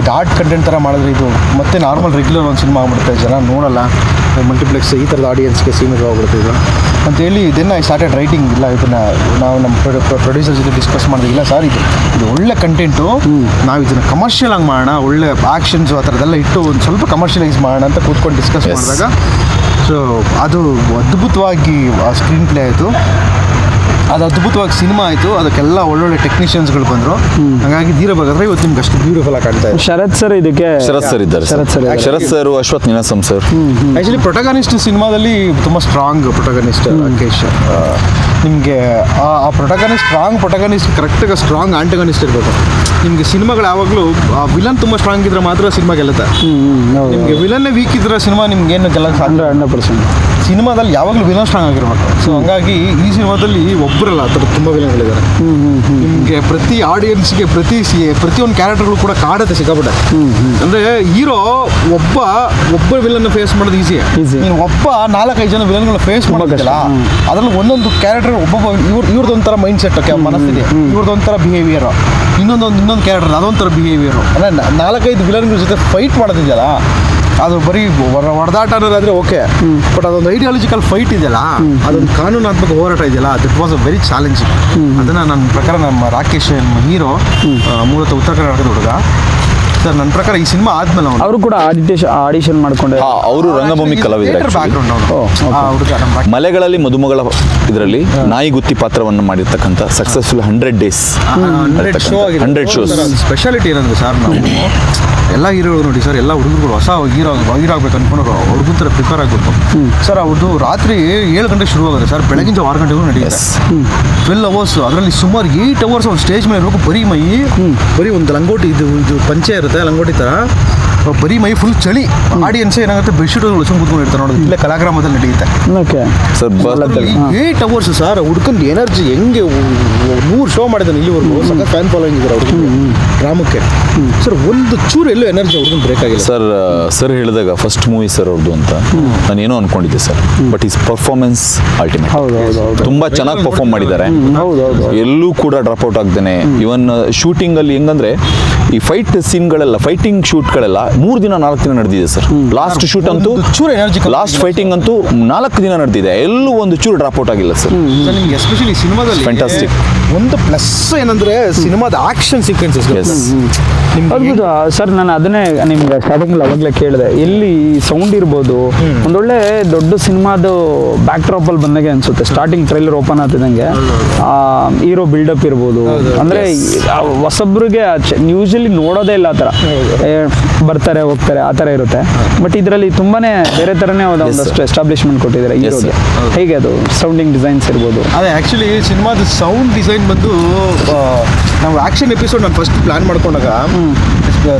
ಇದು ಆರ್ಟ್ ಕಂಟೆಂಟ್ ಥರ ಮಾಡಿದ್ರೆ ಇದು ಮತ್ತೆ ನಾರ್ಮಲ್ ರೆಗ್ಯುಲರ್ ಒಂದು ಸಿನಿಮಾ ಆಗ್ಬಿಡುತ್ತೆ ಜನ ನೋಡಲ್ಲ. ಮಲ್ಟಿಪ್ಲೆಕ್ಸ್ ಈ ಥರದ ಆಡಿಯನ್ಸ್ಗೆ ಸೀಮಿತವಾಗ್ಬಿಡುತ್ತೆ ಇದು. ಅಂತೇಳಿ ಇದನ್ನು ಐ ಸ್ಟಾರ್ಟೆಡ್ ರೈಟಿಂಗ್ ಇಲ್ಲ ಇದನ್ನು ನಾವು ನಮ್ಮ ಪ್ರೊಡ್ಯೂಸರ್ ಜೊತೆ ಡಿಸ್ಕಸ್ ಮಾಡೋದಿಲ್ಲ ಇಲ್ಲ ಸರ್ ಇದು ಇದು ಒಳ್ಳೆ ಕಂಟೆಂಟು ನಾವು ಇದನ್ನು ಕಮರ್ಷಿಯಲ್ ಆಗಿ ಮಾಡೋಣ ಒಳ್ಳೆ ಆ್ಯಕ್ಷನ್ಸು ಆ ಥರದ್ದೆಲ್ಲ ಇಟ್ಟು ಒಂದು ಸ್ವಲ್ಪ ಕಮರ್ಷಿಯಲೈಸ್ ಮಾಡೋಣ ಅಂತ ಕೂತ್ಕೊಂಡು ಡಿಸ್ಕಸ್ ಮಾಡಿದಾಗ ಸೊ ಅದು ಅದ್ಭುತವಾಗಿ ಸ್ಕ್ರೀನ್ ಪ್ಲೇ ಆಯಿತು. ಅದು ಅದ್ಭುತವಾಗಿ ಸಿನಿಮಾ ಆಯಿತು. ಅದಕ್ಕೆಲ್ಲ ಒಳ್ಳೊಳ್ಳೆ ಟೆಕ್ನಿಷಿಯನ್ಸ್ಗಳು ಬಂದರು. ಹಾಗಾಗಿ ಧೀರ ಬಗದ್ರೆ ಇವತ್ತು ನಿಮ್ಗೆ ಅಷ್ಟು ಬ್ಯೂಟಿಫುಲ್ ಆಗಿ ಕಾಣ್ತಾ ಇದೆ. ಶರತ್ ಸರ್ ಇದಕ್ಕೆ ಶರತ್ ಸರ್ ಇದ್ದಾರೆ Sharath sir. Sharath sir Ashwath Ninasam sir actually protagonist ಸಿನಿಮಾದಲ್ಲಿ ತುಂಬ ಸ್ಟ್ರಾಂಗ್ ಪ್ರೊಟಗನಿಸ್ಟ್ ರಾಕೇಶ್. ನಿಮಗೆ ಆ ಪ್ರೊಟಗನಿಸ್ಟ್ ಸ್ಟ್ರಾಂಗ್ ಪ್ರೊಟಗನಿಸ್ಟ್ ಕರೆಕ್ಟಾಗಿ ಸ್ಟ್ರಾಂಗ್ ಆಂಟಗನಿಸ್ಟ್ ಇರಬೇಕು. ನಿಮಗೆ ಸಿನಿಮಾಗಳು ಯಾವಾಗಲೂ ಆ ವಿಲನ್ ತುಂಬ ಸ್ಟ್ರಾಂಗ್ ಇದ್ರೆ ಮಾತ್ರ ಸಿನಿಮಾ ಗೆಲ್ಲುತ್ತೆ. ನಿಮಗೆ ವಿಲನ್ನೇ ವೀಕ್ ಇದ್ರೆ ಸಿನಿಮಾ ನಿಮ್ಗೆ ಏನು ಗೆಲ್ಲ ಹಂಡ್ರೆಡ್ ಹಂಡ್ರೆಡ್ ಪರ್ಸೆಂಟ್. ಸಿನಿಮಾದಲ್ಲಿ ಯಾವಾಗಲೂ ವಿಲನ್ ಸ್ಟ್ರಾಂಗ್ ಆಗಿರಬೇಕು. ಸೊ ಹಂಗಾಗಿ ಈ ಸಿನಿಮಾದಲ್ಲಿ ಒಬ್ಬರಲ್ಲ ಆ ಥರ ತುಂಬ ವಿಲನ್ಗಳಿದ್ದಾರೆ ನಿಮಗೆ ಪ್ರತಿ ಆಡಿಯನ್ಸ್ಗೆ ಪ್ರತಿ ಸಿ ಪ್ರತಿಯೊಂದು ಕ್ಯಾರೆಕ್ಟರ್ಗಳು ಕೂಡ ಕಾಡುತ್ತೆ ಸಿಕ್ಕಾಪಟ್ಟೆ. ಅಂದರೆ ಹೀರೋ ಒಬ್ಬ ಒಬ್ಬ ವಿಲನ್ ಫೇಸ್ ಮಾಡೋದು ಈಸಿ ಒಬ್ಬ ನಾಲ್ಕೈದು ಜನ ವಿಲನ್ಗಳನ್ನ ಫೇಸ್ ಮಾಡೋದಿಲ್ಲ. ಅದ್ರಲ್ಲಿ ಒಂದೊಂದು ಕ್ಯಾರೆಕ್ಟರ್ ಒಬ್ಬೊಬ್ಬ ಇವ್ರ ಇವ್ರದ್ದೊಂಥರ ಮೈಂಡ್ ಸೆಟ್ ಓಕೆ ಮನಸ್ಥಿತಿ. ಇವ್ರದ್ದೊಂಥರ ಬಿಹೇವಿಯರ್ ಬಿಹೇವಿಯರು ಇನ್ನೊಂದು ಕ್ಯಾರೆಕ್ಟರ್ ಅದೊಂಥರ ಬಿಹೇವಿಯರು ಅಂದರೆ ನಾಲ್ಕೈದು ವಿಲನ್ಗಳ ಜೊತೆ ಫೈಟ್ ಮಾಡೋದಿದೆಯಲ್ಲ ಅದು ಬರೀ ಹೊಡೆದಾಟ ಅನ್ನೋದಾದ್ರೆ ಓಕೆ ಬಟ್ ಅದೊಂದು ಐಡಿಯಾಲಜಿಕಲ್ ಫೈಟ್ ಇದೆಯಲ್ಲ ಅದೊಂದು ಕಾನೂನಾತ್ಮಕ ಹೋರಾಟ ಇದೆಯಲ್ಲ that was a very challenging ಅದನ್ನು ನನ್ನ ಪ್ರಕಾರ ನಮ್ಮ ರಾಕೇಶ್ ಹೀರೋ ಮೂಲತಃ ಉತ್ತರ ಕರ್ನಾಟಕದ ಹುಡುಗ ಸರ್ ನನ್ನ ಪ್ರಕಾರ ಈ ಸಿನಿಮಾ ಆದ್ಮೇಲೆ ಅವನು ಅವರು ಕೂಡ ಆಡಿಟೇಷನ್ ಆಡಿಷನ್ ಮಾಡ್ಕೊಂಡೆ. ಅವರು ರಂಗಭೂಮಿ ಕಲಾವಿದರು actually. ಬ್ಯಾಕ್ಗ್ರೌಂಡ್. ಹುಡುಗ ಮಲೆಗಳಲ್ಲಿ ಮದುಮಗಳ ಇದರಲ್ಲಿ ನಾಯಿ ಗುತ್ತಿ ಪಾತ್ರವನ್ನು ಮಾಡಿರ್ತಕ್ಕಂಥ successful hundred days hundred show ಆಗಿದೆ ಹಂಡ್ರೆಡ್ ಶೋಸ್ ಸ್ಪೆಷಾಲಿಟಿ ಏನಂದ್ರೆ ಸರ್ ನಾವು ಎಲ್ಲ ಹೀರೋಗಳು ನೋಡಿ ಸರ್ ಎಲ್ಲ ಹುಡುಗರುಗಳು ಹೊಸ ಹೀರೋ ಹೀರೋ ಆಗ್ಬೇಕು ಅನ್ಕೊಂಡ್ರು ಹುಡುಗನ ಥರ ಪ್ರಿಪೇರ್ ಆಗಬೇಕು. ಸರ್ ಅವ್ರದ್ದು ರಾತ್ರಿ ಏಳು ಗಂಟೆಗೆ ಶುರು ಆಗುತ್ತೆ ಸರ್ ಬೆಳಗಿನ ಆರು ಗಂಟೆಗೂ ನಡೆಯುತ್ತೆ ಟ್ವೆಲ್ ಅವರ್ಸ್ ಅದರಲ್ಲಿ ಸುಮಾರು ಏಯ್ಟ್ ಅವರ್ಸ್ ಅವ್ರು ಸ್ಟೇಜ್ ಮೇಲೆ ಇರಬೇಕು ಬರೀ ಮೈ ಬರೀ ಒಂದು ಲಂಗೋಟಿ ಇದು ಇದು ಪಂಚೆ ಇರುತ್ತೆ. ಲಂಗೋಟಿ ಥರ ಬರೀ ಮೈ ಫುಲ್ ಚಳಿ. ಆಡಿಯನ್ಸ್ ಏನಾಗುತ್ತೆ ಬೆಡ್ಶೀಟ್ ಉಳ್ಸ್ಕೊಂಡು ಕೂತ್ಕೊಂಡು ಇರ್ತಾರೆ ನೋಡಿ. ಇಲ್ಲೇ ಕಲಾಗ್ರಾಮದಲ್ಲಿ ನಡೆಯುತ್ತೆ. Okay. Sir eight hours sir ಹುಡ್ಕೊಂಡು ಎನರ್ಜಿ ಹೆಂಗೆ ನೂರು ಶೋ ಮಾಡಿದ್ದಾನೆ ಇಲ್ಲಿವರೆಗೂ. ಸಕ್ಕ ಫ್ಯಾನ್ ಫಾಲೋಯಿಂಗ್ ಇದ್ದಾರೆ ಅವ್ರಿಗೆ ಡ್ರಾಮಕ್ಕೆ ಸರ್ ಒಂದು ಚೂರು ಎಲ್ಲೂ ಎನರ್ಜಿ ಹುಡ್ಕೊಂಡು ಬ್ರೇಕ್ ಆಗಿಲ್ಲ. ಸರ್ ಸರ್ ಹೇಳಿದಾಗ ಫಸ್ಟ್ ಮೂವಿ ಸರ್ ಅವ್ರದ್ದು ಅಂತ. ನಾನು ಏನೋ ಅನ್ಕೊಂಡಿದ್ದೆ sir. But is performance ultimate ಹೌದು ಹೌದು ಹೌದು. ತುಂಬಾ ಚೆನ್ನಾಗಿ ಪರ್ಫಾರ್ಮ್ ಮಾಡಿದ್ದಾರೆ. ಹೌದು ಹೌದು ಎಲ್ಲೂ ಕೂಡ ಡ್ರಾಪ್ ಔಟ್ ಆಗ್ದೇನೆ. ಇವನ್ ಶೂಟಿಂಗ್ ಅಲ್ಲಿ ಹೆಂಗಂದ್ರೆ ಈ ಫೈಟ್ ಸೀನ್ಗಳೆಲ್ಲ ಫೈಟಿಂಗ್ ಶೂಟ್ಗಳೆಲ್ಲ ಮೂರು ದಿನ ನಾಲ್ಕು ದಿನ ನಡೆದಿದೆ ಸರ್. ಲಾಸ್ಟ್ ಶೂಟ್ ಅಂತೂ ಚೂರು ಎನರ್ಜಿ ಲಾಸ್ಟ್ ಫೈಟಿಂಗ್ ಅಂತೂ ನಾಲ್ಕು ದಿನ ನಡೆದಿದೆ. ಎಲ್ಲೂ ಒಂದು ಚೂರು ಡ್ರಾಪ್ ಔಟ್ ಆಗಿಲ್ಲ ಸರ್. ಎಸ್ಪೆಷಲಿ ಸಿನಿಮಾದಲ್ಲಿ Fantastic. ಒಂದು ಪ್ಲಸ್ ಏನಂದ್ರೆ ಸಿನಿಮಾದ ಆಕ್ಷನ್ ಸೀಕ್ವೆನ್ಸಸ್. ಅದ್ಭುತ. ಸರ್ ನಾನು ಅದನ್ನೇ ನಿಮ್ಗೆ ಸ್ಟಾರ್ಟಿಂಗ್ ಅವಾಗಲೇ ಕೇಳಿದೆ. ಎಲ್ಲಿ ಸೌಂಡ್ ಇರ್ಬೋದು ಒಂದೊಳ್ಳೆ ದೊಡ್ಡ ಸಿನಿಮಾದು ಬ್ಯಾಕ್ ಡ್ರಾಪ್ ಅಲ್ಲಿ ಬಂದಾಗೆ ಅನ್ಸುತ್ತೆ. ಸ್ಟಾರ್ಟಿಂಗ್ ಟ್ರೈಲರ್ ಓಪನ್ ಆಗ್ತಿದಂಗೆ ಹೀರೋ ಬಿಲ್ಡಪ್ ಇರ್ಬೋದು. ಅಂದ್ರೆ ಹೊಸಬ್ರಿಗೆ ಯೂಶಲಿ ನೋಡೋದೇ ಇಲ್ಲ ಆ ಥರ. ಬರ್ತಾರೆ ಹೋಗ್ತಾರೆ ಆ ಥರ ಇರುತ್ತೆ. ಬಟ್ ಇದರಲ್ಲಿ ತುಂಬಾನೇ ಬೇರೆ ಥರನೇ ಒಂದಷ್ಟು. ಎಸ್ಟಾಬ್ಲಿಷ್ಮೆಂಟ್ ಕೊಟ್ಟಿದ್ದಾರೆ ಹೀರೋಗೆ. ಹೇಗೆ ಅದು? ಸೌಂಡಿಂಗ್ ಡಿಸೈನ್ಸ್ ಇರ್ಬೋದು. ಅದೇ ಆ್ಯಕ್ಚುಲಿ ಸಿನಿಮಾದ ಸೌಂಡ್ ಡಿಸೈನ್ ಬಂದು ನಾವು ಆ್ಯಕ್ಷನ್ ಎಪಿಸೋಡ್ ನಾನು ಫಸ್ಟ್ ಪ್ಲಾನ್ ಮಾಡ್ಕೊಂಡಾಗ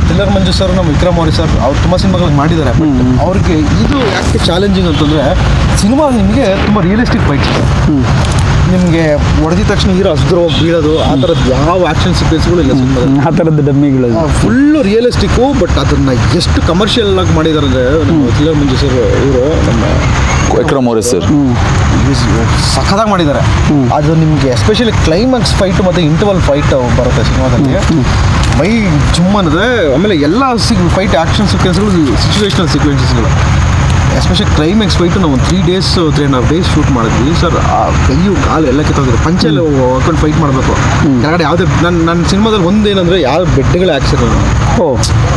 ತಿಲ್ಲರ್ ಮಂಜು ಸರ್ ನಮ್ಮ ವಿಕ್ರಮ್ ಅವ್ರಿ ಸರ್ ಅವ್ರು ತುಂಬ ಸಿನಿಮಾಗಳಿಗೆ ಮಾಡಿದ್ದಾರೆ. ಬಟ್ ಅವ್ರಿಗೆ ಇದು ಯಾಕೆ ಚಾಲೆಂಜಿಂಗ್ ಅಂತಂದರೆ ಸಿನಿಮಾ ನಿಮಗೆ ತುಂಬ ರಿಯಲಿಸ್ಟಿಕ್ ಬೈಕ್ ನಿಮಗೆ ಹೊಡೆದಿದ ತಕ್ಷಣ ಹೀರೋ ಹಸಿದ್ರು ಬೀಳೋದು ಆ ಥರದ್ದು ಯಾವ ಆ್ಯಕ್ಷನ್ ಸೀಕ್ವೆನ್ಸ್ಗಳು ಇಲ್ಲ ಆ ಥರದ ಡಮ್ಮಿಗಳು ಫುಲ್ಲು ರಿಯಲಿಸ್ಟಿಕ್ಕು ಬಟ್ ಅದನ್ನು ಎಷ್ಟು ಕಮರ್ಷಿಯಲ್ ಆಗಿ ಮಾಡಿದ್ದಾರೆ ಅಂದರೆ ನಮ್ಮ ಮಂಜು ಸರ್ ಇವರು ನಮ್ಮ ವಿಕ್ರಮ್ ಅವರೇ ಸರ್ ಸಖತ್ತಾಗಿ ಮಾಡಿದ್ದಾರೆ. ಅದು ನಿಮಗೆ ಎಸ್ಪೆಷಲಿ ಕ್ಲೈಮ್ಯಾಕ್ಸ್ ಫೈಟ್ ಮತ್ತು ಇಂಟರ್ವಲ್ ಫೈಟ್ ಬರುತ್ತೆ ಸಿನಿಮಾದಲ್ಲಿ. ಮೈ ಜುಮ್ ಅಂದ್ರೆ ಆಮೇಲೆ ಎಲ್ಲ ಸಿಗ್ ಫೈಟ್ ಆ್ಯಕ್ಷನ್ ಸೀಕ್ವೆನ್ಸ್ಗಳು ಸಿಚುವೇಶನಲ್ ಸೀಕ್ವೆನ್ಸಸ್ಗಳು ಎಸ್ಪೆಷಲಿ ಕ್ಲೈಮ್ಯಾಕ್ಸ್ ಫೈಟು ನಾವು three days three and half days shoot ಮಾಡಿದ್ವಿ. ಸರ್ ಆ ಕೈಯು ಕಾಲು ಎಲ್ಲ ಕಿತ್ತೋಗಿದೆ ಪಂಚಲ್ಲಿ ಹಾಕೊಂಡು ಫೈಟ್ ಮಾಡಬೇಕು. ಕೆಳಗಡೆ ಯಾವುದೇ ನನ್ನ ನನ್ನ ಸಿನಿಮಾದಲ್ಲಿ ಒಂದೇನಂದರೆ ಯಾವ ಬೆಡ್ಗಳ ಆ್ಯಕ್ಷನ್ ಓ.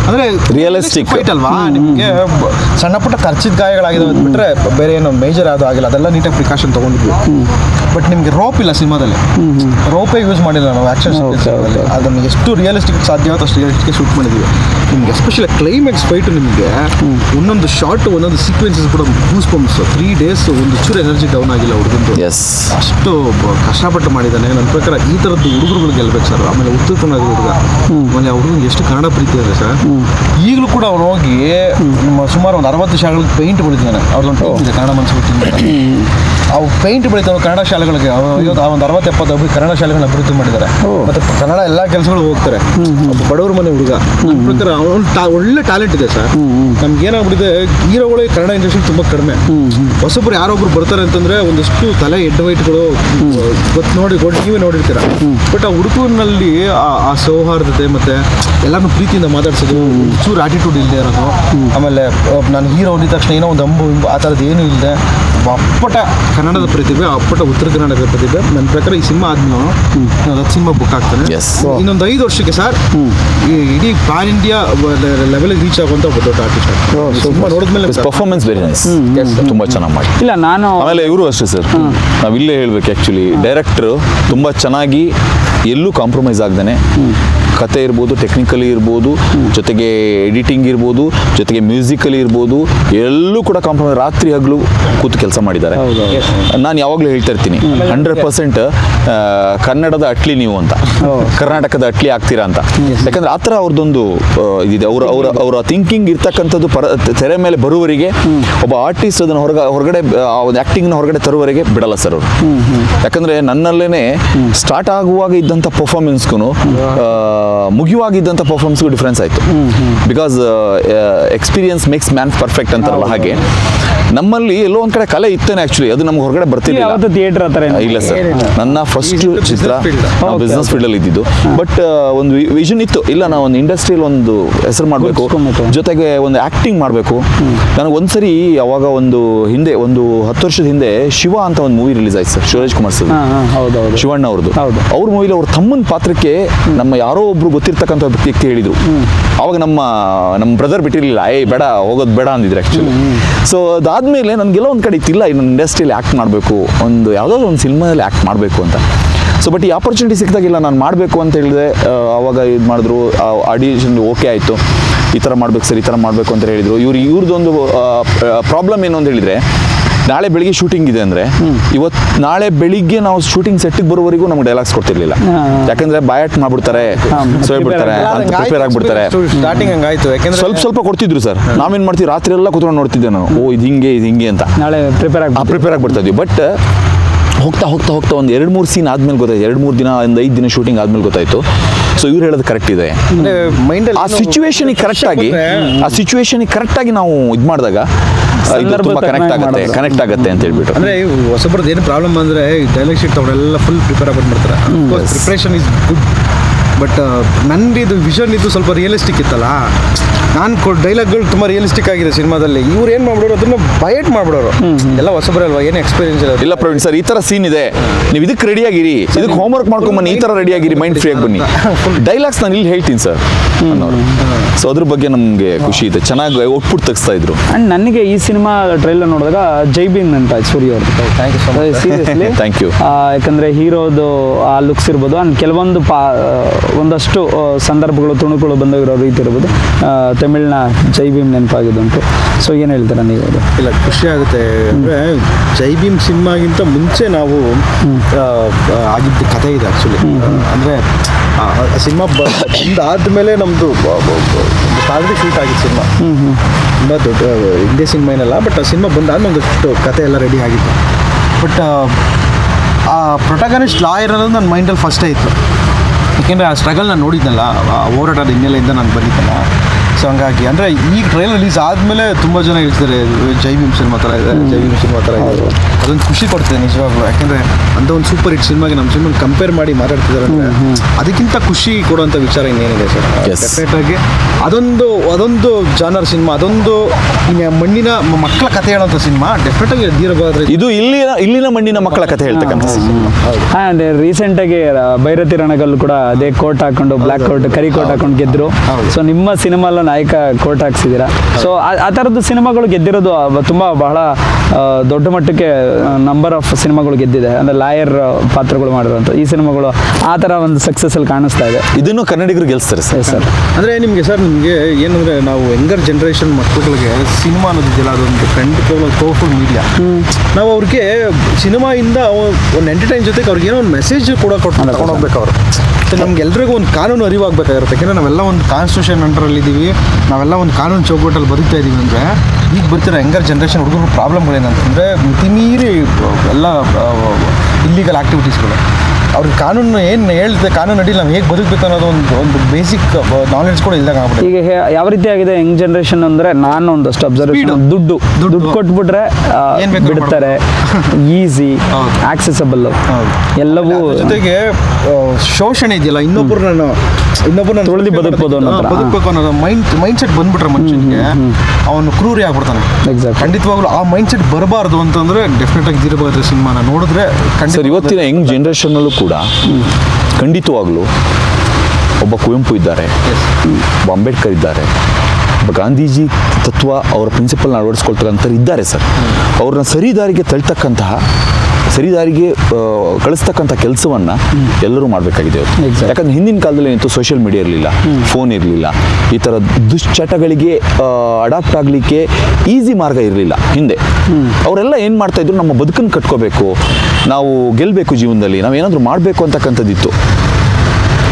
ಅಂದರೆ ರಿಯಲಿಸ್ಟಿಕ್ ಫೈಟ್ ಅಲ್ವಾ? ನಿಮಗೆ ಸಣ್ಣ ಪುಟ್ಟ ಖರ್ಚಿದ ಗಾಯಗಳಾಗಿದೆ ಅಂತ ಬಿಟ್ಟರೆ ಬೇರೆ ಏನು ಮೇಜರ್ ಯಾವುದು ಆಗಿಲ್ಲ. ಅದೆಲ್ಲ ನೀಟಾಗಿ ಪ್ರಿಕಾಷನ್ ತೊಗೊಂಡಿದ್ವಿ. ಬಟ್ ನಿಮಗೆ ರೋಪ್ ಇಲ್ಲ ಸಿನಿಮಾದಲ್ಲಿ. ರೋಪೇ ಯೂಸ್ ಮಾಡಿಲ್ಲ ನಾವು ಆ್ಯಕ್ಷನ್ ಅದನ್ನು ಎಷ್ಟು ರಿಯಲಿಸ್ಟಿಕ್ ಸಾಧ್ಯ ಆಗುತ್ತೆ ಅಷ್ಟು ರಿಯಲಿಸ್ಟಿಕ್ ಶೂಟ್ ಮಾಡಿದ್ವಿ. ನಿಮ್ಗೆ ಎಸ್ಪೆಷಲಿ ಕ್ಲೈಮ್ಯಾಕ್ಸ್ ಫೈಟು ನಿಮಗೆ ಒಂದೊಂದು ಶಾರ್ಟ್ ಒಂದೊಂದು ಸೀಕ್ವೆನ್ಸಸ್ ಕೂಡ ಗೂಸ್ ಪಂಪ್ಸ್ ತ್ರೀ ಡೇಸ್ ಒಂದು ಚೂರು ಎನರ್ಜಿ ಡೌನ್ ಆಗಿಲ್ಲ ಹುಡುಗಂದು. ಎಸ್ ಅಷ್ಟು ಕಷ್ಟಪಟ್ಟು ಮಾಡಿದ್ದಾನೆ. ನನ್ನ ಪ್ರಕಾರ ಈ ಥರದ್ದು ಹುಡುಗರುಗಳು ಗೆಲ್ಬೇಕು ಸರ್. ಆಮೇಲೆ ಉತ್ತರ ಕನ್ನಡ ಹುಡುಗ ಆಮೇಲೆ ಆ ಹುಡುಗನಿಗೆ ಎಷ್ಟು ಕನ್ನಡ ಪ್ರೀತಿ ಇದೆ ಸರ್. ಈಗಲೂ ಕೂಡ ಅವ್ನು ಹೋಗಿ ಸುಮಾರು ಒಂದು ಅರವತ್ತು ಶಾಲೆಗಳಿಗೆ ಪೇಂಟ್ ಬೆಳಿತಾನೆ ಅವ್ರದ್ದು ಕನ್ನಡ ಮನಸ್ಸು ಅವು ಪೇಂಟ್ ಬೆಳಿತಾವೆ ಕನ್ನಡ ಶಾಲೆಗಳಿಗೆ. ಇವತ್ತು ಆ ಒಂದು ಅರವತ್ತು ಎಪ್ಪತ್ತು ಒಬ್ಬರು ಕನ್ನಡ ಶಾಲೆಗಳನ್ನ ಅಭಿವೃದ್ಧಿ ಮಾಡಿದ್ದಾರೆ. ಮತ್ತೆ ಕನ್ನಡ ಎಲ್ಲ ಕೆಲಸಗಳು ಹೋಗ್ತಾರೆ. ಬಡವರ ಮನೆ ಹುಡುಗ. ಪ್ರಕಾರ ಅವ್ನು ಒಳ್ಳೆ ಟ್ಯಾಲೆಂಟ್ ಇದೆ ಸರ್. ನಮ್ಗೆ ಏನಾಗ್ಬಿಟ್ಟಿದೆ ಹೀರೋಗಳಿಗೆ ಕನ್ನಡ ಇಂಡಸ್ಟ್ರಿ ತುಂಬ ಕಡಿಮೆ. ಹೊಸಬ್ರು ಯಾರೊಬ್ರು ಬರ್ತಾರೆ ಅಂತಂದ್ರೆ ಒಂದಷ್ಟು ತಲೆ ಎಡ್ ವೈಟ್ಗಳು ಗೊತ್ತು ನೋಡಿ ನೀವೇ ನೋಡಿರ್ತೀರ. ಬಟ್ ಆ ಹುಡುಗನಲ್ಲಿ ಆ ಸೌಹಾರ್ದತೆ ಮತ್ತೆ ಎಲ್ಲಾನು ಪ್ರೀತಿಯಿಂದ ಮಾತಾಡ್ಸೋದು ಚೂರು ಆಟಿಟ್ಯೂಡ್ ಇಲ್ಲದೆ ಇರೋದು. ಆಮೇಲೆ ನಾನು ಹೀರೋ ಅಂದಿದ ತಕ್ಷಣ ಏನೋ ಒಂದು ಅಂಬು ಆ ಥರದ್ದು ಏನೂ ಇಲ್ಲದೆ ಅಪ್ಪಟ ಕನ್ನಡದ ಪ್ರತಿಭೆ ಅಪ್ಪಟ ಉತ್ತರ ಕನ್ನಡದ ಪ್ರತಿಭೆ. ನನ್ನ ಪ್ರಕಾರ ಈ ಸಿನಿಮಾ ಆದ್ಮೇಲೆ ರಥ ಸಿನಿಮಾ ಬುಕ್ ಆಗ್ತಾನೆ. ಇನ್ನೊಂದು ಐದು ವರ್ಷಕ್ಕೆ ಸರ್. ಈ ಇಡೀ ಪ್ಯಾನ್ ಇಂಡಿಯಾ ಲೆವೆಲ್ ರೀಚ್ ಆಗುವಂತ ಒಬ್ಬ ದೊಡ್ಡ ಆರ್ಟಿಸ್ಟ್ ನೋಡಿದ್ಮೇಲೆ ಪರ್ಫಾರ್ಮೆನ್ಸ್ ವೆರಿ ನೈಸ್ ತುಂಬಾ ಚೆನ್ನಾಗಿ ಮಾಡಿ. ಇಲ್ಲ ನಾನು ಆಮೇಲೆ ಇವರು ಅಷ್ಟೇ ಸರ್ ನಾವು ಇಲ್ಲೇ ಹೇಳ್ಬೇಕು ಆ್ಯಕ್ಚುಲಿ ಡೈರೆಕ್ಟ್ರು ತುಂಬ ಚೆನ್ನಾಗಿ ಎಲ್ಲೂ ಕಾಂಪ್ರಮೈಸ್ ಆಗ್ದೇನೆ. ಕತೆ ಇರ್ಬೋದು ಟೆಕ್ನಿಕಲಿ ಇರ್ಬೋದು ಜೊತೆಗೆ ಎಡಿಟಿಂಗ್ ಇರ್ಬೋದು ಜೊತೆಗೆ ಮ್ಯೂಸಿಕಲಿ ಇರ್ಬೋದು ಎಲ್ಲೂ ಕೂಡ ಕಾಂಪ್ರಮೈಸ್ ರಾತ್ರಿ ಹಗಲು ಕೂತು ಕೆಲಸ ಮಾಡಿದ್ದಾರೆ. ನಾನು ಯಾವಾಗಲೂ ಹೇಳ್ತಾ ಇರ್ತೀನಿ ಹಂಡ್ರೆಡ್ ಪರ್ಸೆಂಟ್ ಕನ್ನಡದ ಅಟ್ಲಿ ನೀವು ಅಂತ ಕರ್ನಾಟಕದ ಅಟ್ಲಿ ಆಗ್ತೀರಾ ಅಂತ. ಯಾಕಂದ್ರೆ ಆ ಥರ ಅವ್ರದ್ದೊಂದು ಇದಿದೆ. ಅವರ ಅವರ ಅವರ ಥಿಂಕಿಂಗ್ ಇರ್ತಕ್ಕಂಥದ್ದು ಪರ ತೆರೆ ಮೇಲೆ ಬರುವವರಿಗೆ ಒಬ್ಬ ಆರ್ಟಿಸ್ಟ್ ಅದನ್ನು ಹೊರಗ ಹೊರಗಡೆ ಆ ಒಂದು ಆ್ಯಕ್ಟಿಂಗ್ನ ಹೊರಗಡೆ ತರುವವರೆಗೆ ಬಿಡಲ್ಲ ಸರ್ ಅವರು. ಯಾಕಂದ್ರೆ ನನ್ನಲ್ಲೇ ಸ್ಟಾರ್ಟ್ ಆಗುವಾಗ ಇದ್ದಂಥ ಪರ್ಫಾರ್ಮೆನ್ಸ್ಗೂ ಮುಗಿಯುವಾಗಿದ್ದಂಥ ಪರ್ಫಾರ್ಮೆನ್ಸ್ಗೂ ಡಿಫ್ರೆನ್ಸ್ ಆಯಿತು. Because experience makes man perfect ಅಂತಾರಲ್ಲ ಹಾಗೆ. ನಮ್ಮಲ್ಲಿ ಎಲ್ಲೋ ಒಂದು ಕಡೆ ಕಲೆ ಇತ್ತೇನೆ ಆ್ಯಕ್ಚುಲಿ ಅದು ನಮ್ಗೆ ಹೊರಗಡೆ ಬರ್ತಿರ್ಲಿಲ್ಲ. ಯಾವತ್ತು ಥಿಯೇಟರ್ ಇಲ್ಲ ಸರ್ ನನ್ನ ಫಸ್ಟ್ ಚಿತ್ರ. ನಾವು ಬಿಸ್ನೆಸ್ ಫೀಲ್ಡಲ್ಲಿ ಇದ್ದಿದ್ದು. ಬಟ್ ಒಂದು ವಿಷನ್ ಇತ್ತು. ಇಲ್ಲ ನಾವು ಒಂದು ಇಂಡಸ್ಟ್ರಿಯಲ್ಲಿ ಒಂದು ಹೆಸರು ಮಾಡಬೇಕು. ಜೊತೆಗೆ ಒಂದು ಆ್ಯಕ್ಟಿಂಗ್ ಮಾಡಬೇಕು. ನನಗೆ ಒಂದ್ಸರಿ ಅವಾಗ ಒಂದು ಹಿಂದೆ ಒಂದು ಹತ್ತು ವರ್ಷದ ಹಿಂದೆ ಶಿವ ಅಂತ ಒಂದು ಮೂವಿ ರಿಲೀಸ್ ಆಯ್ತು ಸರ್ ಶಿವರಾಜ್ ಕುಮಾರ್ ಸರ್ ಶಿವಣ್ಣ ಅವ್ರದ್ದು ಹೌದು. ಅವ್ರ ಮೂವಿಲಿ ಅವ್ರ ತಮ್ಮನ ಪಾತ್ರಕ್ಕೆ ನಮ್ಮ ಯಾರೋ ಒಬ್ರು ಗೊತ್ತಿರ್ತಕ್ಕಂಥ ವ್ಯಕ್ತಿ ಹೇಳಿದರು. ಅವಾಗ ನಮ್ಮ ನಮ್ಮ ಬ್ರದರ್ ಬಿಟ್ಟಿರಲಿಲ್ಲ. ಏ, ಬೇಡ, ಹೋಗೋದು ಬೇಡ ಅಂದಿದ್ರು ಆ್ಯಕ್ಚುಲಿ ಸೊ ಅದಾದಮೇಲೆ ನನಗೆಲ್ಲ ಒಂದು ಕಡೆ ಇತ್ತಿಲ್ಲ ಇನ್ನೊಂದು ಇಂಡಸ್ಟ್ರಿಯಲ್ಲಿ ಆ್ಯಕ್ಟ್ ಮಾಡಬೇಕು, ಒಂದು ಯಾವುದಾದ್ರು ಒಂದು ಸಿನಿಮಾದಲ್ಲಿ ಆ್ಯಕ್ಟ್ ಮಾಡಬೇಕು ಅಂತ. ಸೊ ಬಟ್ ಈ ಆಪರ್ಚುನಿಟಿ ಸಿಕ್ಕಿದಾಗಿಲ್ಲ ನಾನು ಮಾಡಬೇಕು ಅಂತ ಹೇಳಿದೆ ಅವಾಗ ಇದು ಮಾಡಿದ್ರು ಆಡಿಷನ್ ಓಕೆ ಆಯಿತು. ಈ ಥರ ಮಾಡ್ಬೇಕು ಸರ್, ಈ ಥರ ಮಾಡಬೇಕು ಅಂತ ಹೇಳಿದರು. ಇವ್ರು ಇವ್ರದ್ದೊಂದು ಪ್ರಾಬ್ಲಮ್ ಏನು ಅಂತ ಹೇಳಿದರೆ ನಾಳೆ ಬೆಳಿಗ್ಗೆ ಶೂಟಿಂಗ್ ಇದೆ ಅಂದರೆ ಇವತ್ತು ನಾಳೆ ಬೆಳಿಗ್ಗೆ ನಾವು ಶೂಟಿಂಗ್ ಸೆಟ್ಟಿಗೆ ಬರೋವರೆಗೂ ನಮ್ಗೆ ಡೈಲಾಗ್ಸ್ ಕೊಡ್ತಿರ್ಲಿಲ್ಲ. ಯಾಕಂದ್ರೆ ಬಾಯಟ್ ಮಾಡ್ಬಿಡ್ತಾರೆ ಸೊ ಹೇಳ್ಬಿಡ್ತಾರೆ ಅಂತ ಪ್ರಿಪೇರ್ ಆಗ್ಬಿಡ್ತಾರೆ. ಸ್ಟಾರ್ಟಿಂಗ್ ಹಂಗಾಯ್ತು. ಯಾಕಂದ್ರೆ ಸ್ವಲ್ಪ ಸ್ವಲ್ಪ ಕೊಡ್ತಿದ್ರು ಸರ್. ನಾವೇನು ಮಾಡ್ತೀವಿ? ರಾತ್ರಿ ಎಲ್ಲ ಕೂತ್ಕೊಂಡು ನೋಡ್ತಿದ್ದೆ ನಾನು. ಓ ಇದು ಹಿಂಗೆ ಇದು ಹಿಂಗೆ ಅಂತ. ನಾಳೆ ಪ್ರಿಪೇರ್ ಆಗಿ ಪ್ರಿಪೇರ್ ಆಗ್ಬಿಡ್ತಾ ಇದ್ವಿ. ಬಟ್ ಹೋಗ್ತಾ ಹೋಗ್ತಾ ಹೋಗ್ತಾ ಒಂದು ಎರಡು ಮೂರು ಸೀನ್ ಆದ್ಮೇಲೆ ಗೊತ್ತಾಯ್ತು. ಎರಡು ಮೂರು ದಿನ ಒಂದು ಐದು ದಿನ ಶೂಟಿಂಗ್ ಆದ್ಮೇಲೆ ಗೊತ್ತಾಯ್ತು. ಸೊ ಇವ್ರು ಹೇಳೋದು ಕರೆಕ್ಟ್ ಇದೆ. ಮೈಂಡಲ್ಲಿ ಆ ಸಿಚುವೇಶನ್ ಕರೆಕ್ಟ್ ಆಗಿ ಆ ಸಿಚುವೇಶನ್ ಕರೆಕ್ಟ್ ಆಗಿ ನಾವು ಇದು ಮಾಡಿದಾಗ ಇದು ತುಂಬಾ ಕನೆಕ್ಟ್ ಆಗುತ್ತೆ ಕನೆಕ್ಟ್ ಆಗುತ್ತೆ ಅಂತ ಹೇಳ್ಬಿಟ್ಟು ಅಂದ್ರೆ ಹೊಸಬ್ರದ್ದು ಏನು ಪ್ರಾಬ್ಲಮ್ ಅಂದ್ರೆ ಡೈಲಾಗ್ ಶೀಟ್ ಅವರೆಲ್ಲ ಫುಲ್ ಪ್ರಿಪೇರ್ ಆಗ್ಬಿಟ್ಬಿಡ್ತಾರೆ ಪ್ರಿಪ್ರೇಷನ್ ಇಸ್ ಗುಡ್ ಬಟ್ ನಂದು ಇದು ವಿಷನ್ ಇದು ಸ್ವಲ್ಪ ರಿಯಲಿಸ್ಟಿಕ್ ಇತ್ತಲ್ಲ? ನಾನು ಕೊ ಡೈಲಾಗ್ಗಳು ತುಂಬ ರಿಯಲಿಸ್ಟಿಕ್ ಆಗಿದೆ ಸಿನಿಮಾದಲ್ಲಿ. ಇವ್ರು ಏನು ಮಾಡ್ಬಿಡೋರು ಅದನ್ನ ಬಯಟ್ ಮಾಡ್ಬಿಡೋರು. ಎಲ್ಲ ಹೊಸಬ್ರೆ ಅಲ್ವಾ? ಏನು ಎಕ್ಸ್ಪೀರಿಯನ್ಸ್ ಇಲ್ಲ ಇಲ್ಲ ಪ್ರವೀಣ್ ಸರ್ ಈ ಥರ ಸೀನ್ ಇದೆ. ನೀವು ಇದಕ್ಕೆ ರೆಡಿ ಆಗಿರಿ. ಇದಕ್ಕೆ ಹೋಮ್ವರ್ಕ್ ಮಾಡ್ಕೊಂಬನ್ನಿ ಈ ಥರ ರೆಡಿಯಾಗಿರಿ ಆಗಿರಿ ಮೈಂಡ್ ಫ್ರೀ ಆಗಿ ಬನ್ನಿ. ಡೈಲಾಗ್ಸ್ ನಾನು ಇಲ್ಲಿ ಹೇಳ್ತೀನಿ ಸರ್ ಅನ್ನೋರು. ಸೊ ಅದ್ರ ಬಗ್ಗೆ ನಮಗೆ ಖುಷಿ ಇದೆ. ಚೆನ್ನಾಗಿ ಔಟ್ಪುಟ್ ತೆಗಿಸ್ತಾ ಇದ್ರು. ಅಂಡ್ ನನಗೆ ಈ ಸಿನಿಮಾ ಟ್ರೈಲರ್ ನೋಡಿದಾಗ ಜೈ ಭೀಮ್ ಅಂತ ಸೂರ್ಯ ಅವ್ರದ್ದು thank you so much seriously Thank you. ಯಾಕಂದರೆ ಹೀರೋದು ಆ ಲುಕ್ಸ್ ಇರ್ಬೋದು ಆ್ಯಂಡ್ ಕೆಲವೊಂದು ಪಾ ಒಂದಷ್ಟು ಸಂದರ್ಭಗಳು ತುಣುಕುಗಳು ಬಂದಿರೋ ರೀತಿ ಇರ್ಬೋದು. ತಮಿಳ್ನ ಜೈ ಭೀಮ್ ನೆನಪಾಗಿದ್ದುಂಟು ಸೊ ಏನು ಹೇಳ್ತಾರೆ ನೀವು ಅದು? ಇಲ್ಲ ಖುಷಿ ಆಗುತ್ತೆ ಅಂದರೆ ಜೈ ಭೀಮ್ ಸಿನಿಮಾಗಿಂತ ಮುಂಚೆ ನಾವು ಆಗಿದ್ದ ಕಥೆ ಇದೆ ಆ್ಯಕ್ಚುಲಿ ಅಂದರೆ ಸಿನಿಮಾ ಬಂದಾದ್ಮೇಲೆ ನಮ್ಮದು ಸಾಲರಿ ಶೂಟ್ ಆಗಿತ್ತು ಸಿನಿಮಾ. ತುಂಬ ದೊಡ್ಡ ಹಿಂದೆ ಸಿನಿಮಾ ಏನಲ್ಲ ಬಟ್ ಆ ಸಿನಿಮಾ ಬಂದಾದ್ಮೇಲೆ ಒಂದಷ್ಟು ಕತೆ ಎಲ್ಲ ರೆಡಿ ಆಗಿತ್ತು. ಬಟ್ ಆ ಪ್ರೊಟಗನಿಸ್ಟ್ ಲಾಯರ್ ಅನ್ನೋದು ನನ್ನ ಮೈಂಡಲ್ಲಿ ಫಸ್ಟೇ ಇತ್ತು. ಯಾಕೆಂದರೆ ಆ ಸ್ಟ್ರಗಲ್ ನಾನು ನೋಡಿದ್ನಲ್ಲ ಹೋರಾಟದ ಹಿನ್ನೆಲೆಯಿಂದ ನಾನು ಬಂದಿದ್ದಲ್ಲ. ಸೊ ಹಂಗಾಗಿ ಅಂದರೆ ಈ ಟ್ರೈಲ್ ರಿಲೀಸ್ ಆದಮೇಲೆ ತುಂಬ ಜನ ಹೇಳ್ತಾರೆ ಜೈ ಭೀಮ್ ಸಿನಿಮಾ ತರ ಇದೆ ಜೈ ಭೀಮ್ ಸಿನಿಮಾ ತರ ಇದೆ. ಅದೊಂದು ಖುಷಿ ಕೊಡ್ತದೆ ನಿಜವಾಗ್ಲೂ. ಯಾಕಂದ್ರೆ ಅಂತ ಒಂದು ಸೂಪರ್ ಹಿಟ್ ಸಿನಿಮಾಗೆ ನಮ್ಮ ಸಿನಿಮಾ ಕಂಪೇರ್ ಮಾಡಿ ಮಾತಾಡ್ತಿದ್ದಾರೆ ಅಂದ್ರೆ ಅದಕ್ಕಿಂತ ಖುಷಿ ಕೊಡುವಂಥ ವಿಚಾರ ಇನ್ನೇನಿದೆ ಸರ್. Yes. ಡೆಫಿನೆಟ್ ಆಗಿ ಅದೊಂದು ಅದೊಂದು ಜಾನರ್ ಸಿನಿಮಾ ಅದೊಂದು ಮಣ್ಣಿನ ಮಕ್ಕಳ ಕಥೆ ಹೇಳುವಂತ ಸಿನಿಮಾ ಡೆಫಿನೆಟ್ ಆಗಿ ದೀರ್ಘಾದ್ರೆ ಇದು ಇಲ್ಲಿನ ಇಲ್ಲಿನ ಮಣ್ಣಿನ ಮಕ್ಕಳ ಕಥೆ ಹೇಳ್ತಕ್ಕಂಥ ಸಿನಿಮಾ. ಹಾಂ ರೀಸೆಂಟಾಗಿ ಭೈರತಿ ರಣಗಲ್ಲು ಕೂಡ ಅದೇ ಕೋಟ್ ಹಾಕೊಂಡು ಬ್ಲ್ಯಾಕ್ ಕೋಟ್ ಕರಿ ಕೋಟ್ ಹಾಕೊಂಡು ಗೆದ್ರು. ಹೌದು. ಸೊ ನಿಮ್ಮ ಸಿನಿಮಾಲ್ಲ ನಾಯಕ ಕೋರ್ಟ್ ಹಾಕ್ಸಿದ್ದೀರಾ? ಸೊ ಆ ಥರದ್ದು ಸಿನಿಮಾಗಳು ಗೆದ್ದಿರೋದು ತುಂಬ ಬಹಳ ದೊಡ್ಡ ಮಟ್ಟಕ್ಕೆ ನಂಬರ್ ಆಫ್ ಸಿನಿಮಾಗಳು ಗೆದ್ದಿದೆ. ಅಂದರೆ ಲಾಯರ್ ಪಾತ್ರಗಳು ಮಾಡಿರೋಂಥ ಈ ಸಿನಿಮಾಗಳು ಆ ಥರ ಒಂದು ಸಕ್ಸಸ್ಸಲ್ಲಿ ಕಾಣಿಸ್ತಾ ಇದೆ. ಇದನ್ನು ಕನ್ನಡಿಗರು ಗೆಲ್ಸ್ತಾರೆ ಸರ್. ಸರ್ ಅಂದರೆ ನಿಮಗೆ ಸರ್ ನಿಮಗೆ ಏನಂದರೆ ನಾವು ಯಂಗರ್ ಜನ್ರೇಷನ್ ಮಕ್ಕಳಿಗೆ ಸಿನಿಮಾ ಅನ್ನೋದಿದೆಯಲ್ಲ ಅದೊಂದು ಖಂಡಿತವಾಗ್ಲೂ ಪವರ್ಫುಲ್ ಮೀಡಿಯಾ ನಾವು ಅವ್ರಿಗೆ ಸಿನಿಮಾಯಿಂದ ಒಂದು ಎಂಟರ್ಟೈನ್ ಜೊತೆಗೆ ಅವ್ರಿಗೆ ಏನೋ ಒಂದು ಮೆಸೇಜ್ ಕೂಡ ಕೊಟ್ಟು ಹೋಗ್ಬೇಕು ಅವರು. ನಮ್ಗೆ ನಮ್ಗೆಲ್ರಿಗೂ ಒಂದು ಕಾನೂನು ಅರಿವಾಗಬೇಕಾಗಿರುತ್ತೆ. ಯಾಕೆಂದರೆ ನಾವೆಲ್ಲ ಒಂದು ಕಾನ್ಸ್ಟಿಟ್ಯೂಷನ್ ಅಂಡರಲ್ಲಿ ಇದ್ದೀವಿ ನಾವೆಲ್ಲ ಒಂದು ಕಾನೂನು ಚೌಕಟ್ಟಲ್ಲಿ ಬದುಕ್ತಾ ಇದ್ದೀವಿ ಅಂದರೆ ಈಗ ಬರ್ತಿರೋ ಯಂಗರ್ ಜನ್ರೇಷನ್ ಹುಡುಗರು ಪ್ರಾಬ್ಲಮ್ಗಳೇನಂತಂದರೆ ಮಿತಿಮೀರಿ ಎಲ್ಲ ಇಲ್ಲಿಗಲ್ ಆ್ಯಕ್ಟಿವಿಟೀಸ್ಗಳು ಅವ್ರಿಗೆ ಕಾನೂನು ಏನು ಹೇಳ್ತದೆ ಕಾನೂನು ಅಡಿಯಲ್ಲಿ ನಾವು ಹೇಗೆ ಬದುಕಬೇಕು ಅನ್ನೋದು ಒಂದು ಒಂದು ಬೇಸಿಕ್ ನಾಲೆಡ್ಜ್ ಕೂಡ ಇಲ್ದಾಗ ಆಗ್ಬಿಟ್ಟು ಈಗ ಯಾವ ರೀತಿ ಆಗಿದೆ ಯಂಗ್ ಜನ್ರೇಷನ್ ಅಂದರೆ ನಾನು ಒಂದಷ್ಟು ಅಬ್ಸರ್ವೇಷನ್ ದುಡ್ಡು. ದುಡ್ಡು. ಕೊಟ್ಬಿಟ್ರೆ ಬಿಡ್ತಾರೆ. ಈಸಿ. ಆಕ್ಸೆಸಬಲ್. ಎಲ್ಲವೂ ಜೊತೆಗೆ ಶೋಷಣೆ ಇದೆಯಲ್ಲ ಇನ್ನೊಬ್ಬರನ್ನ ನಾನು ತುಳಿದು ನಾನು ತೊಳೆದು ಬದುಕ್ಬೋದು ಬದುಕಬೇಕು ಅನ್ನೋದು ಮೈಂಡ್ ಮೈಂಡ್ ಸೆಟ್ ಬಂದ್ಬಿಟ್ರೆ ಮನುಷ್ಯನಿಗೆ ಅವನು ಕ್ರೂರಿ ಆಗ್ಬಿಡ್ತಾನೆ. ಖಂಡಿತವಾಗ್ಲೂ ಆ ಮೈಂಡ್ ಸೆಟ್ ಬರಬಾರ್ದು ಅಂತಂದ್ರೆ ಡೆಫಿನೆಟ್ ಆಗಿ ದೀರ್ಘ ಸಿನಿಮಾನ ನೋಡಿದ್ರೆ ಖಂಡಿತ ಸರ್ ಇವತ್ತಿನ ಯಂಗ್ ಜನ್ರೇಷನ್ನಲ್ಲೂ ಕೂಡ ಖಂಡಿತವಾಗ್ಲೂ ಒಬ್ಬ ಕುವೆಂಪು ಇದ್ದಾರೆ. ಒಬ್ಬ ಅಂಬೇಡ್ಕರ್ ಇದ್ದಾರೆ. ಒಬ್ಬ ಗಾಂಧೀಜಿ ತತ್ವ ಅವರ ಪ್ರಿನ್ಸಿಪಲ್ನ ಅಳವಡಿಸ್ಕೊಳ್ತಕ್ಕಂಥವ್ರು ಇದ್ದಾರೆ ಸರ್. ಅವ್ರನ್ನ ಸರಿ ದಾರಿಗೆ ತಳ್ತಕ್ಕಂತಹ ಸರಿ ದಾರಿಗೆ ಆ, ಕಳಿಸ್ತಕ್ಕಂಥ ಕೆಲಸವನ್ನು ಎಲ್ಲರೂ ಮಾಡಬೇಕಾಗಿದೆ. ಯಾಕಂದ್ರೆ ಹಿಂದಿನ ಕಾಲದಲ್ಲಿ ಏನಿತ್ತು ಸೋಷಿಯಲ್ ಮೀಡಿಯಾ ಇರಲಿಲ್ಲ ಫೋನ್ ಇರಲಿಲ್ಲ ಈ ಥರ ದುಶ್ಚಟಗಳಿಗೆ ಅಡಾಪ್ಟ್ ಆಗಲಿಕ್ಕೆ ಈಸಿ ಮಾರ್ಗ ಇರಲಿಲ್ಲ ಹಿಂದೆ. ಅವರೆಲ್ಲ ಏನು ಮಾಡ್ತಾ ಇದ್ರು ನಮ್ಮ ಬದುಕನ್ನು ಕಟ್ಕೋಬೇಕು ನಾವು ಗೆಲ್ಲಬೇಕು ಜೀವನದಲ್ಲಿ ನಾವು ಏನಾದರೂ ಮಾಡಬೇಕು ಅಂತಕ್ಕಂಥದ್ದಿತ್ತು.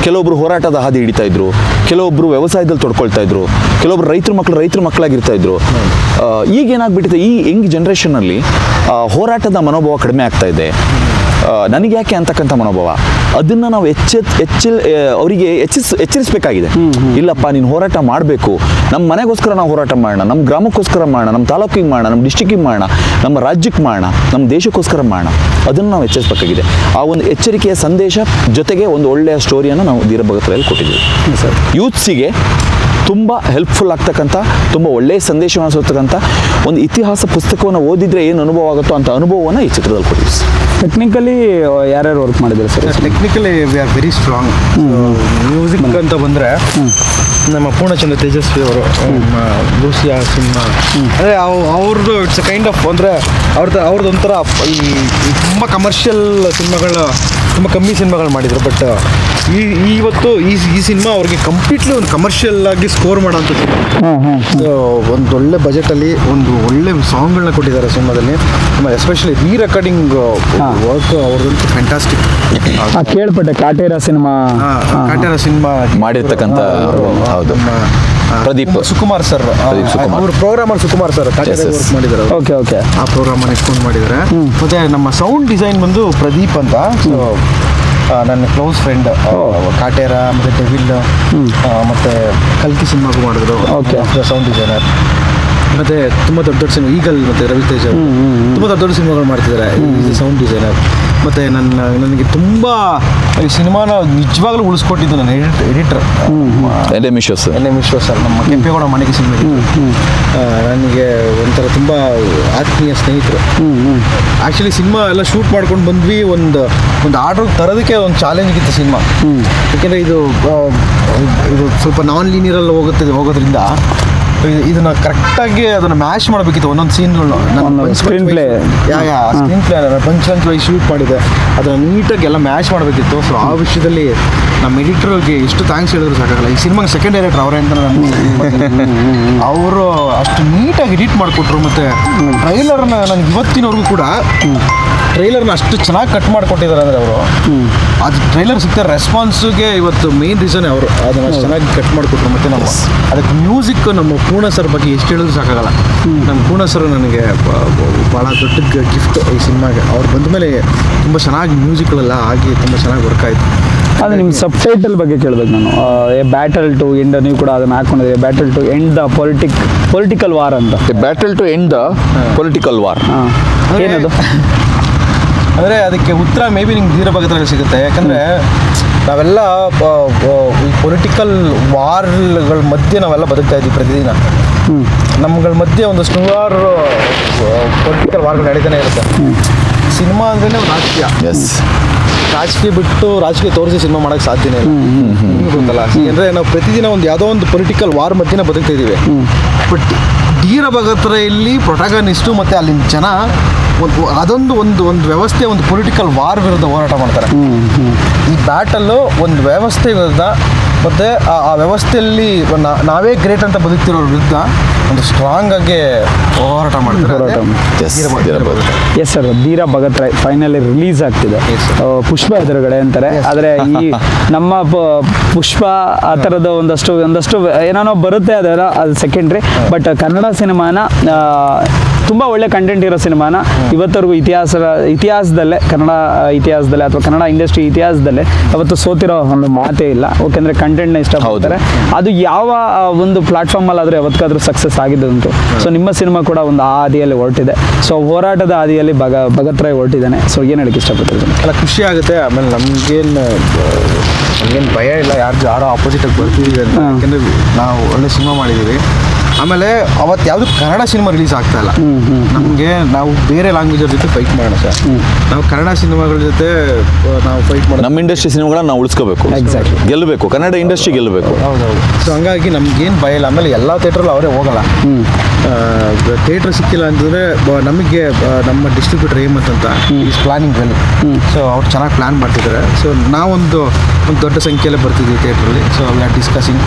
ಕೆಲವೊಬ್ರು ಹೋರಾಟದ ಹಾದಿ ಹಿಡಿತಾ ಇದ್ರು, ಕೆಲವೊಬ್ರು ವ್ಯವಸಾಯದಲ್ಲಿ ತೊಡ್ಕೊಳ್ತಾ ಇದ್ರು, ಕೆಲವೊಬ್ರು ರೈತರ ಮಕ್ಕಳು ರೈತರ ಮಕ್ಕಳಾಗಿರ್ತಾ ಇದ್ರು. ಈಗ ಏನಾಗ್ಬಿಟ್ಟಿದೆ, ಈ ಯಂಗ್ ಜನ್ರೇಷನ್ನಲ್ಲಿ ಹೋರಾಟದ ಮನೋಭಾವ ಕಡಿಮೆ ಆಗ್ತಾ ಇದೆ. ನನಗೆ ಯಾಕೆ ಅಂತಕ್ಕಂಥ ಮನೋಭಾವ? ಅದನ್ನು ನಾವು ಎಚ್ಚೆತ್ ಎಚ್ಚ ಅವರಿಗೆ ಎಚ್ಚಿಸ್ ಎಚ್ಚರಿಸಬೇಕಾಗಿದೆ. ಇಲ್ಲಪ್ಪ ನೀನು ಹೋರಾಟ ಮಾಡಬೇಕು. ನಮ್ಮ ಮನೆಗೋಸ್ಕರ ನಾವು ಹೋರಾಟ ಮಾಡೋಣ ನಮ್ಮ ಗ್ರಾಮಕ್ಕೋಸ್ಕರ ಮಾಡೋಣ ನಮ್ಮ ತಾಲೂಕಿಗೆ ಮಾಡೋಣ ನಮ್ಮ ಡಿಸ್ಟಿಕ್ಕಿಗೆ ಮಾಡೋಣ ನಮ್ಮ ರಾಜ್ಯಕ್ಕೆ ಮಾಡೋಣ ನಮ್ಮ ದೇಶಕ್ಕೋಸ್ಕರ ಮಾಡೋಣ. ಅದನ್ನು ನಾವು ಎಚ್ಚರಿಸಬೇಕಾಗಿದೆ. ಆ ಒಂದು ಎಚ್ಚರಿಕೆಯ ಸಂದೇಶ ಜೊತೆಗೆ ಒಂದು ಒಳ್ಳೆಯ ಸ್ಟೋರಿಯನ್ನು ನಾವು ದೀರಭಗತ್ರೆಯಲ್ಲಿ ಕೊಟ್ಟಿದ್ದೀವಿ. ಸರ್. ಯೂತ್ಸಿಗೆ ತುಂಬ ಹೆಲ್ಪ್ಫುಲ್ ಆಗ್ತಕ್ಕಂಥ ತುಂಬ ಒಳ್ಳೆಯ ಸಂದೇಶವನ್ನು ಸೋತಕ್ಕಂಥ ಒಂದು ಇತಿಹಾಸ ಪುಸ್ತಕವನ್ನು ಓದಿದರೆ ಏನು ಅನುಭವ ಆಗುತ್ತೋ ಅಂತ ಅನುಭವವನ್ನು ಈ ಚಿತ್ರದಲ್ಲಿ ಕೊಡ್ತೀವಿ ಟೆಕ್ನಿಕಲಿ ಯಾರ್ಯಾರು ವರ್ಕ್ ಮಾಡಿದ್ದಾರೆ sir? Technically we are very strong music ಅಂತ ಬಂದರೆ ನಮ್ಮ ಪೂರ್ಣಚಂದ್ರ ತೇಜಸ್ವಿ ಅವರು ಲೂಸಿಯ ಸಿನಿಮಾ ಅಂದರೆ ಅವ್ರದ್ದು ಇಟ್ಸ್ ಅ ಕೈಂಡ್ ಆಫ್ ಅಂದರೆ ಅವ್ರದ್ದು ಅವ್ರದ್ದು ಒಂಥರ ಈ ತುಂಬ ಕಮರ್ಷಿಯಲ್ ಸಿನಿಮಾಗಳ ತುಂಬ ಕಮ್ಮಿ ಸಿನಿಮಾಗಳು ಮಾಡಿದರು ಬಟ್ ಈ ಈ ಇವತ್ತು ಈ ಈ ಸಿನಿಮಾ ಅವ್ರಿಗೆ ಕಂಪ್ಲೀಟ್ಲಿ ಒಂದು ಕಮರ್ಷಿಯಲ್ ಆಗಿ ಸ್ಕೋರ್ ಮಾಡೋಂಥದ್ದು. ಒಂದು ಒಳ್ಳೆ ಬಜೆಟಲ್ಲಿ ಒಂದು ಒಳ್ಳೆ ಸಾಂಗ್ಗಳನ್ನ ಕೊಟ್ಟಿದ್ದಾರೆ ಸಿನಿಮಾದಲ್ಲಿ. ಎಸ್ಪೆಷಲಿ ರೀ ರೆಕಾರ್ಡಿಂಗ್ ವರ್ಕ್ ಅವ್ರದ್ದು ಫ್ಯಾಂಟಾಸ್ಟಿಕ್ ಆ ಕೇಳ್ಪಟ್ಟೆ ಕಾಟೇರ ಸಿನಿಮಾ. ಕಾಟೇರ ಸಿನಿಮಾ. ಮಾಡಿರ್ತಕ್ಕಂಥ ಹೌದು. ಪ್ರದೀಪ್. ಸುಕುಮಾರ್ ಸರ್ ಅವರು ಪ್ರೋಗ್ರಾಮರ್ ಸುಕುಮಾರ್ ಸರ್. ವರ್ಕ್ ಮಾಡಿದ್ದಾರೆ ಓಕೆ ಓಕೆ ಆ ಪ್ರೋಗ್ರಾಮ್ ಇಟ್ಕೊಂಡು ಮಾಡಿದ್ದಾರೆ. ಮತ್ತೆ ನಮ್ಮ ಸೌಂಡ್ ಡಿಸೈನ್ ಬಂದು ಪ್ರದೀಪ್ ಅಂತ. ಸೊ ನನ್ನ ಕ್ಲೋಸ್ ಫ್ರೆಂಡ್ ಕಾಟೇರ ಮತ್ತೆ ಡೆವಿಲ್ ಮತ್ತೆ ಕಲ್ಕಿ ಸಿನಿಮಾಗೂ ಮಾಡಿದ್ರು. ಸೌಂಡ್ ಡಿಸೈನರ್ ಮತ್ತೆ ತುಂಬ ದೊಡ್ಡ ದೊಡ್ಡ ಸಿನಿಮಾ ಈಗಲ್ ಮತ್ತೆ ರವಿತೇಜ್ ಅವರು. ತುಂಬ ದೊಡ್ಡ ದೊಡ್ಡ ಸಿನಿಮಾಗಳು ಮಾಡ್ತಿದ್ದಾರೆ. ಸೌಂಡ್ ಡಿಸೈನರ್ ಮತ್ತೆ ನನ್ನ ನನಗೆ ತುಂಬ ಈ ಸಿನಿಮಾನ ನಿಜವಾಗ್ಲೂ ಉಳಿಸ್ಕೊಟ್ಟಿದ್ದು ನನ್ನ editor. L M Vishwa sir. N M Vishwa sir ನಮ್ಮ ಕೆಂಪೇಗೌಡ ಮನೆಗೆ ಸಿನಿಮಾ ನನಗೆ ಒಂಥರ ತುಂಬ ಆತ್ಮೀಯ ಸ್ನೇಹಿತರು. ಆ್ಯಕ್ಚುಲಿ ಸಿನಿಮಾ ಎಲ್ಲ ಶೂಟ್ ಮಾಡ್ಕೊಂಡು ಬಂದ್ವಿ ಒಂದು ಒಂದು ಆರ್ಡ್ರ್ ತರೋದಕ್ಕೆ ಒಂದು ಚಾಲೆಂಜ್ ಇತ್ತು ಸಿನಿಮಾ. ಯಾಕೆಂದರೆ ಇದು ಇದು ಸ್ವಲ್ಪ ನಾನ್ ಲೀನಿಯರಲ್ಲಿ ಹೋಗುತ್ತೆ ಹೋಗೋದ್ರಿಂದ ಇದನ್ನ ಕರೆಕ್ಟಾಗಿ ಅದನ್ನ ಮ್ಯಾಶ್ ಮಾಡಬೇಕಿತ್ತು. ಒಂದೊಂದು ಸೀನ್ಗಳನ್ನ screenplay. Yeah yeah screenplay punch punch why shoot ಮಾಡಿದೆ. ಅದನ್ನ ನೀಟಾಗಿ ಎಲ್ಲ ಮ್ಯಾಶ್ ಮಾಡಬೇಕಿತ್ತು. ಸೊ ಆ ವಿಷಯದಲ್ಲಿ ನಮ್ಮ ಎಡಿಟರ್ಗೆ ಎಷ್ಟು ಥ್ಯಾಂಕ್ಸ್ ಹೇಳಿದ್ರು ಸಾಕಾಗಲ್ಲ. ಈ ಸಿನಿಮಾಗೆ ಸೆಕೆಂಡ್ ಡೈರೆಕ್ಟರ್ ಅವರೇ ಅಂತ ಅವರು ಅಷ್ಟು ನೀಟಾಗಿ ಎಡಿಟ್ ಮಾಡಿಕೊಟ್ರು ಮತ್ತು ಟ್ರೈಲರ್ನ ನನಗೆ ಇವತ್ತಿನವರೆಗೂ ಕೂಡ ಟ್ರೈಲರ್ನ ಅಷ್ಟು ಚೆನ್ನಾಗಿ ಕಟ್ ಮಾಡಿಕೊಟ್ಟಿದ್ದಾರೆ ಅಂದರೆ ಅವರು. ಅದು ಟ್ರೈಲರ್ ಸಿಗ್ತಾ ರೆಸ್ಪಾನ್ಸ್ಗೆ ಇವತ್ತು ಮೇನ್ ರೀಸನ್ ಅವರು. ಅದನ್ನು ಅಷ್ಟು ಚೆನ್ನಾಗಿ ಕಟ್ ಮಾಡಿಕೊಟ್ರು ಮತ್ತು ನಮ್ಮ ಅದಕ್ಕೆ ಮ್ಯೂಸಿಕ್ ನಮ್ಮ ಪೂರ್ಣ ಸರ್ ಬಗ್ಗೆ ಎಷ್ಟು ಹೇಳಿದ್ರು ಸಾಕಾಗಲ್ಲ. ನಮ್ಮ ಪೂರ್ಣ ಸರ್ ನನಗೆ ಭಾಳ ದೊಡ್ಡ ಗಿಫ್ಟ್ ಈ ಸಿನಿಮಾಗೆ. ಅವ್ರು ಬಂದ ಮೇಲೆ ತುಂಬ ಚೆನ್ನಾಗಿ ಮ್ಯೂಸಿಕ್ಗಳೆಲ್ಲ ಆಗಿ ತುಂಬ ಚೆನ್ನಾಗಿ ವರ್ಕ್ ಆಯಿತು. ಅದು ನಿಮ್ಮ ಸಬ್ ಟೈಟಲ್ ಬಗ್ಗೆ ಕೇಳ್ಬೇಕು ನಾನು. ಎ ಬ್ಯಾಟಲ್ ಟು ಎಂಡ್ ನೀವು ಕೂಡ ಅದನ್ನ ಹಾಕೊಂಡಿದ್ದೀರಿ. Battle to end the politic political war ಅಂತ. Battle to end the political war ಹಾಂ. ಏನದು? ಅಂದರೆ ಅದಕ್ಕೆ ಉತ್ತರ ಮೇ ಬಿ ನಿಮ್ಗೆ ಧೀರ ಭಗತ್ರಲ್ಲಿ ಸಿಗುತ್ತೆ. ಯಾಕಂದರೆ ನಾವೆಲ್ಲ ಪ- ಪ- ಈ ಪೊಲಿಟಿಕಲ್ ವಾರ್ಗಳ ಮಧ್ಯೆ ನಾವೆಲ್ಲ ಬದುಕ್ತಾ ಇದ್ದೀವಿ ಪ್ರತಿದಿನ. ನಮ್ಗಳ ಮಧ್ಯೆ ಒಂದಷ್ಟು ನೂರಾರು ಪೊಲಿಟಿಕಲ್ ವಾರ್ಗಳು ನಡೀತಾನೆ ಇರುತ್ತೆ. ಸಿನಿಮಾ ಅಂದ್ರೆ ಒಂದು ರಾಜಕೀಯ ಎಸ್ ರಾಜಕೀಯ ಬಿಟ್ಟು ರಾಜಕೀಯ ತೋರಿಸಿ ಸಿನಿಮಾ ಮಾಡೋಕ್ಕೆ ಸಾಧ್ಯನೇ ಇಲ್ಲ. ಗೊತ್ತಲ್ಲ? ಅಂದರೆ ನಾವು ಪ್ರತಿದಿನ ಒಂದು ಯಾವುದೋ ಒಂದು ಪೊಲಿಟಿಕಲ್ ವಾರ್ ಮಧ್ಯೆ ಬದುಕ್ತಾ ಇದ್ದೀವಿ ಬಟ್ ಧೀರ ಭಗತ್ರೆಯಲ್ಲಿ ಪ್ರೊಟಾಗನಿಸ್ಟು ಮತ್ತು ಅಲ್ಲಿನ ಜನ ಒಂದು ಅದೊಂದು ಒಂದು ಒಂದು ವ್ಯವಸ್ಥೆ ಒಂದು ಪೊಲಿಟಿಕಲ್ ವಾರ್ ವಿರುದ್ಧ ಹೋರಾಟ ಮಾಡ್ತಾರೆ. ಈ ಬ್ಯಾಟಲ್ಲು ಒಂದು ವ್ಯವಸ್ಥೆ ವಿರುದ್ಧ ಮತ್ತು ಆ ಆ ವ್ಯವಸ್ಥೆಯಲ್ಲಿ ನಾವೇ ಗ್ರೇಟ್ ಅಂತ ಬದುಕ್ತಿರೋ ವಿರುದ್ಧ ಒಂದು ಸ್ಟ್ರಾಂಗ್ ಆಗಿ ಹೋರಾಟ ಮಾಡ್ತಾರೆ. Yes sir Dheera Bhagat Roy finally release ಆಗ್ತಿದೆ. ಪುಷ್ಪ ಎದುರುಗಡೆ ಅಂತಾರೆ. ಆದರೆ ಈ ನಮ್ಮ ಪ- ಪುಷ್ಪ ಆ ಥರದ ಒಂದಷ್ಟು ಒಂದಷ್ಟು ಏನಾನೋ ಬರುತ್ತೆ ಅದೆಲ್ಲ ಅದು ಸೆಕೆಂಡ್ರಿ ಬಟ್ ಕನ್ನಡ ಸಿನಿಮಾನ ಆ, ತುಂಬ ಒಳ್ಳೆ ಕಂಟೆಂಟ್ ಇರೋ ಸಿನಿಮಾನ ಇವತ್ತರೆಗೂ ಇತಿಹಾಸ ಇತಿಹಾಸದಲ್ಲೇ ಕನ್ನಡ ಇತಿಹಾಸದಲ್ಲೇ ಅಥವಾ ಕನ್ನಡ ಇಂಡಸ್ಟ್ರಿ ಇತಿಹಾಸದಲ್ಲೇ ಅವತ್ತು ಸೋತಿರೋ ಒಂದು ಮಾತೇ ಇಲ್ಲ. ಯಾಕೆಂದರೆ ಕಂಟೆಂಟ್ನ ಇಷ್ಟಪಡ್ತಾರೆ. ಅದು ಯಾವ ಒಂದು ಒಂದು ಪ್ಲಾಟ್ಫಾರ್ಮಲ್ಲಿ ಆದ್ರೆ ಯಾವತ್ತಾದ್ರೂ ಸಕ್ಸಸ್ ಆಗಿದ್ದುಂಟು. ಸೊ ನಿಮ್ಮ ಸಿನಿಮಾ ಕೂಡ ಒಂದು ಆ ಹಾದಿಯಲ್ಲಿ ಹೊರಟಿದೆ. ಸೊ ಹೋರಾಟದ ಹಾದಿಯಲ್ಲಿ ಭಗ ಭಗತ್ ರಾಯ್ ಹೊರಟಿದ್ದಾನೆ. ಸೊ ಏನು ಹೇಳಕ್ಕೆ ಇಷ್ಟಪಡ್ತೀನಿ ಅಲ್ಲ ಖುಷಿ ಆಗುತ್ತೆ. ಆಮೇಲೆ ನಮ್ಗೇನು ನಮ್ಗೇನು ಭಯ ಇಲ್ಲ. ಯಾರು ಯಾರೋ ಆಪೋಸಿಟಾಗಿ ಬರ್ತಿದ್ದೀವಿ ಅಂತ. ಯಾಕೆಂದರೆ ನಾವು ಒಳ್ಳೆ ಸಿನಿಮಾ ಮಾಡಿದ್ದೀವಿ. ಆಮೇಲೆ ಅವತ್ತು ಯಾವುದು ಕನ್ನಡ ಸಿನಿಮಾ ರಿಲೀಸ್ ಆಗ್ತಾ ಇಲ್ಲ. ನಮಗೆ ನಾವು ಬೇರೆ ಲ್ಯಾಂಗ್ವೇಜ್ ಜೊತೆ ಫೈಟ್ ಮಾಡೋಣ ಸರ್. ನಾವು ಕನ್ನಡ ಸಿನಿಮಾಗಳ ಜೊತೆ ನಾವು ಫೈಟ್ ಮಾಡೋಣ. ನಮ್ಮ ಇಂಡಸ್ಟ್ರಿ ಸಿನಿಮಾಗಳನ್ನ ನಾವು ಉಳಿಸ್ಕೋಬೇಕು. ಎಕ್ಸಾಕ್ಟ್ಲಿ ಗೆಲ್ಲಬೇಕು ಕನ್ನಡ ಇಂಡಸ್ಟ್ರಿ ಗೆಲ್ಲಬೇಕು ಹೌದೌದು. ಸೊ ಹಂಗಾಗಿ ನಮ್ಗೇನು ಭಯ ಇಲ್ಲ. ಆಮೇಲೆ ಎಲ್ಲ ಥಿಯೇಟ್ರಲ್ಲಿ ಅವರೇ ಹೋಗಲ್ಲ. ಥಿಯೇಟ್ರ್ ಸಿಕ್ಕಿಲ್ಲ ಅಂತಂದರೆ ನಮಗೆ ನಮ್ಮ ಡಿಸ್ಟ್ರಿಬ್ಯೂಟರ್ ಏಮ್ ಅಂತ ಈಸ್ ಪ್ಲಾನಿಂಗ್ ವೆಲ್ ಸೊ ಅವ್ರು ಚೆನ್ನಾಗಿ ಪ್ಲ್ಯಾನ್ ಮಾಡ್ತಿದ್ದಾರೆ ಸೊ ನಾವೊಂದು ಒಂದು ದೊಡ್ಡ ಸಂಖ್ಯೆಯಲ್ಲೇ ಬರ್ತಿದ್ವಿ ಥಿಯೇಟ್ರಲ್ಲಿ ಸೊ ವಿ ಆರ್ ಡಿಸ್ಕಸಿಂಗ್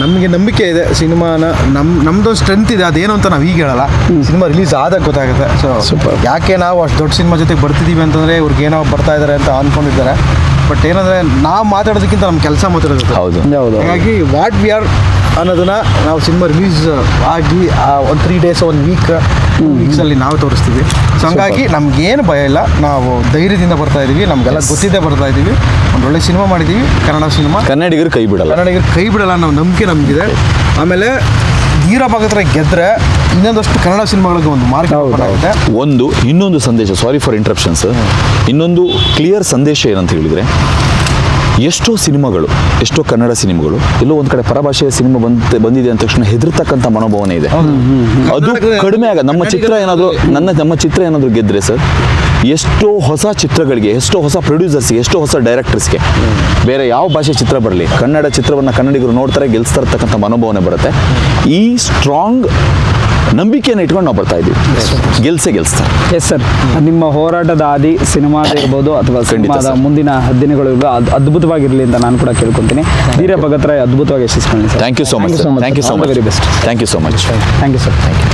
ನಮಗೆ ನಂಬಿಕೆ ಇದೆ ಸಿನಿಮಾನ. ನಮ್ಮ ನಮ್ದೊಂದು ಸ್ಟ್ರೆಂತ್ ಇದೆ ಅದೇನು ಅಂತ ನಾವು ಈಗ ಹೇಳಲ್ಲ. ಸಿನಿಮಾ ರಿಲೀಸ್ ಆದಾಗ ಗೊತ್ತಾಗುತ್ತೆ. ಸೊ. ಯಾಕೆ ನಾವು ಅಷ್ಟು ದೊಡ್ಡ ಸಿನಿಮಾ ಜೊತೆಗೆ ಬರ್ತಿದ್ದೀವಿ ಅಂತಂದರೆ ಇವ್ರಿಗೆ ಏನೋ ಬರ್ತಾ ಇದ್ದಾರೆ ಅಂತ ಅಂದ್ಕೊಂಡಿದ್ದಾರೆ ಬಟ್ ಏನಂದರೆ ನಾವು ಮಾತಾಡೋದಕ್ಕಿಂತ ನಮ್ಮ ಕೆಲಸ ಮಾತಾಡೋದು ಹೌದು. ಹೌದು ಹಾಗಾಗಿ ವಾಟ್ ವಿ ಆರ್ ಅನ್ನೋದನ್ನ ನಾವು ಸಿನಿಮಾ ರಿಲೀಸ್ ಆಗಿ ಒಂದು ತ್ರೀ ಡೇಸ್ ಒಂದು ವೀಕ್ ವೀಕ್ಸಲ್ಲಿ ನಾವು ತೋರಿಸ್ತೀವಿ. ಸೊ ಹಂಗಾಗಿ ನಮ್ಗೇನು ಭಯ ಇಲ್ಲ. ನಾವು ಧೈರ್ಯದಿಂದ ಬರ್ತಾ ಇದ್ದೀವಿ ನಮಗೆಲ್ಲ ಗೊತ್ತಿದ್ದೇ ಬರ್ತಾ ಇದ್ದೀವಿ ಒಂದು ಒಳ್ಳೆ ಸಿನಿಮಾ ಮಾಡಿದ್ದೀವಿ ಕನ್ನಡ ಸಿನಿಮಾ. ಕನ್ನಡಿಗರು ಕೈ ಬಿಡಲ್ಲ. ಕನ್ನಡಿಗರು ಕೈ ಬಿಡಲ್ಲ ಅನ್ನೋ ನಂಬಿಕೆ ನಮಗಿದೆ. ಆಮೇಲೆ ಧೀರಾ ಭಾಗತ್ರ ಗೆದ್ರೆ ಇನ್ನೊಂದಷ್ಟು ಕನ್ನಡ ಸಿನಿಮಾಗಳಿಗೆ ಒಂದು ಆಗುತ್ತೆ ಒಂದು ಇನ್ನೊಂದು ಸಂದೇಶ ಸಾರಿ ಫಾರ್ ಇಂಟ್ರಪ್ಷನ್ಸ್ ಇನ್ನೊಂದು ಕ್ಲಿಯರ್ ಸಂದೇಶ ಏನಂತ ಹೇಳಿದರೆ ಎಷ್ಟೋ ಸಿನಿಮಾಗಳು ಎಷ್ಟೋ ಕನ್ನಡ ಸಿನಿಮಾಗಳು ಎಲ್ಲೋ ಒಂದು ಕಡೆ ಪರಭಾಷೆಯ ಸಿನಿಮಾ ಬಂದ ಬಂದಿದೆ ಅಂದ ತಕ್ಷಣ ಹೆದರ್ತಕ್ಕಂಥ ಮನೋಭಾವನೆ ಇದೆ. ಅದು ಕಡಿಮೆ ಆಗ ನಮ್ಮ ಚಿತ್ರ ಏನಾದರೂ ನನ್ನ ನಮ್ಮ ಚಿತ್ರ ಏನಾದರೂ ಗೆದ್ದರೆ ಸರ್ ಎಷ್ಟೋ ಹೊಸ ಚಿತ್ರಗಳಿಗೆ ಎಷ್ಟೋ ಹೊಸ ಪ್ರೊಡ್ಯೂಸರ್ಸ್ಗೆ ಎಷ್ಟೋ ಹೊಸ ಡೈರೆಕ್ಟರ್ಸ್ಗೆ ಬೇರೆ ಯಾವ ಭಾಷೆ ಚಿತ್ರ ಬರಲಿ ಕನ್ನಡ ಚಿತ್ರವನ್ನು ಕನ್ನಡಿಗರು ನೋಡ್ತಾರೆ ಗೆಲ್ಸ್ತಾ ಇರ್ತಕ್ಕಂಥ ಮನೋಭಾವನೆ ಬರುತ್ತೆ. ಈ ಸ್ಟ್ರಾಂಗ್ ನಂಬಿಕೆಯನ್ನು ಇಟ್ಕೊಂಡು ನಾವು ಬರ್ತಾ ಇದ್ದೀವಿ. ಗೆಲ್ಸೇ ಗೆಲ್ಸ್ತಾರೆ. ಎಸ್ ಸರ್ ನಿಮ್ಮ ಹೋರಾಟದ ಆದಿ ಸಿನಿಮಾದ ಇರ್ಬೋದು ಅಥವಾ ಸಿನಿಮಾದ. ಮುಂದಿನ ದಿನಗಳು ಇರ್ಬೋದು, ಅದು ಅದ್ಭುತವಾಗಿರಲಿ ಅಂತ ನಾನು ಕೂಡ ಕೇಳ್ಕೊತೀನಿ ಧೀರ ಭಗತ್ ರಾಯ್ ಅದ್ಭುತವಾಗಿ ಯಶಸ್ವಿ sir thank you so much so much thank you so much very best thank you so much thank you sir thank you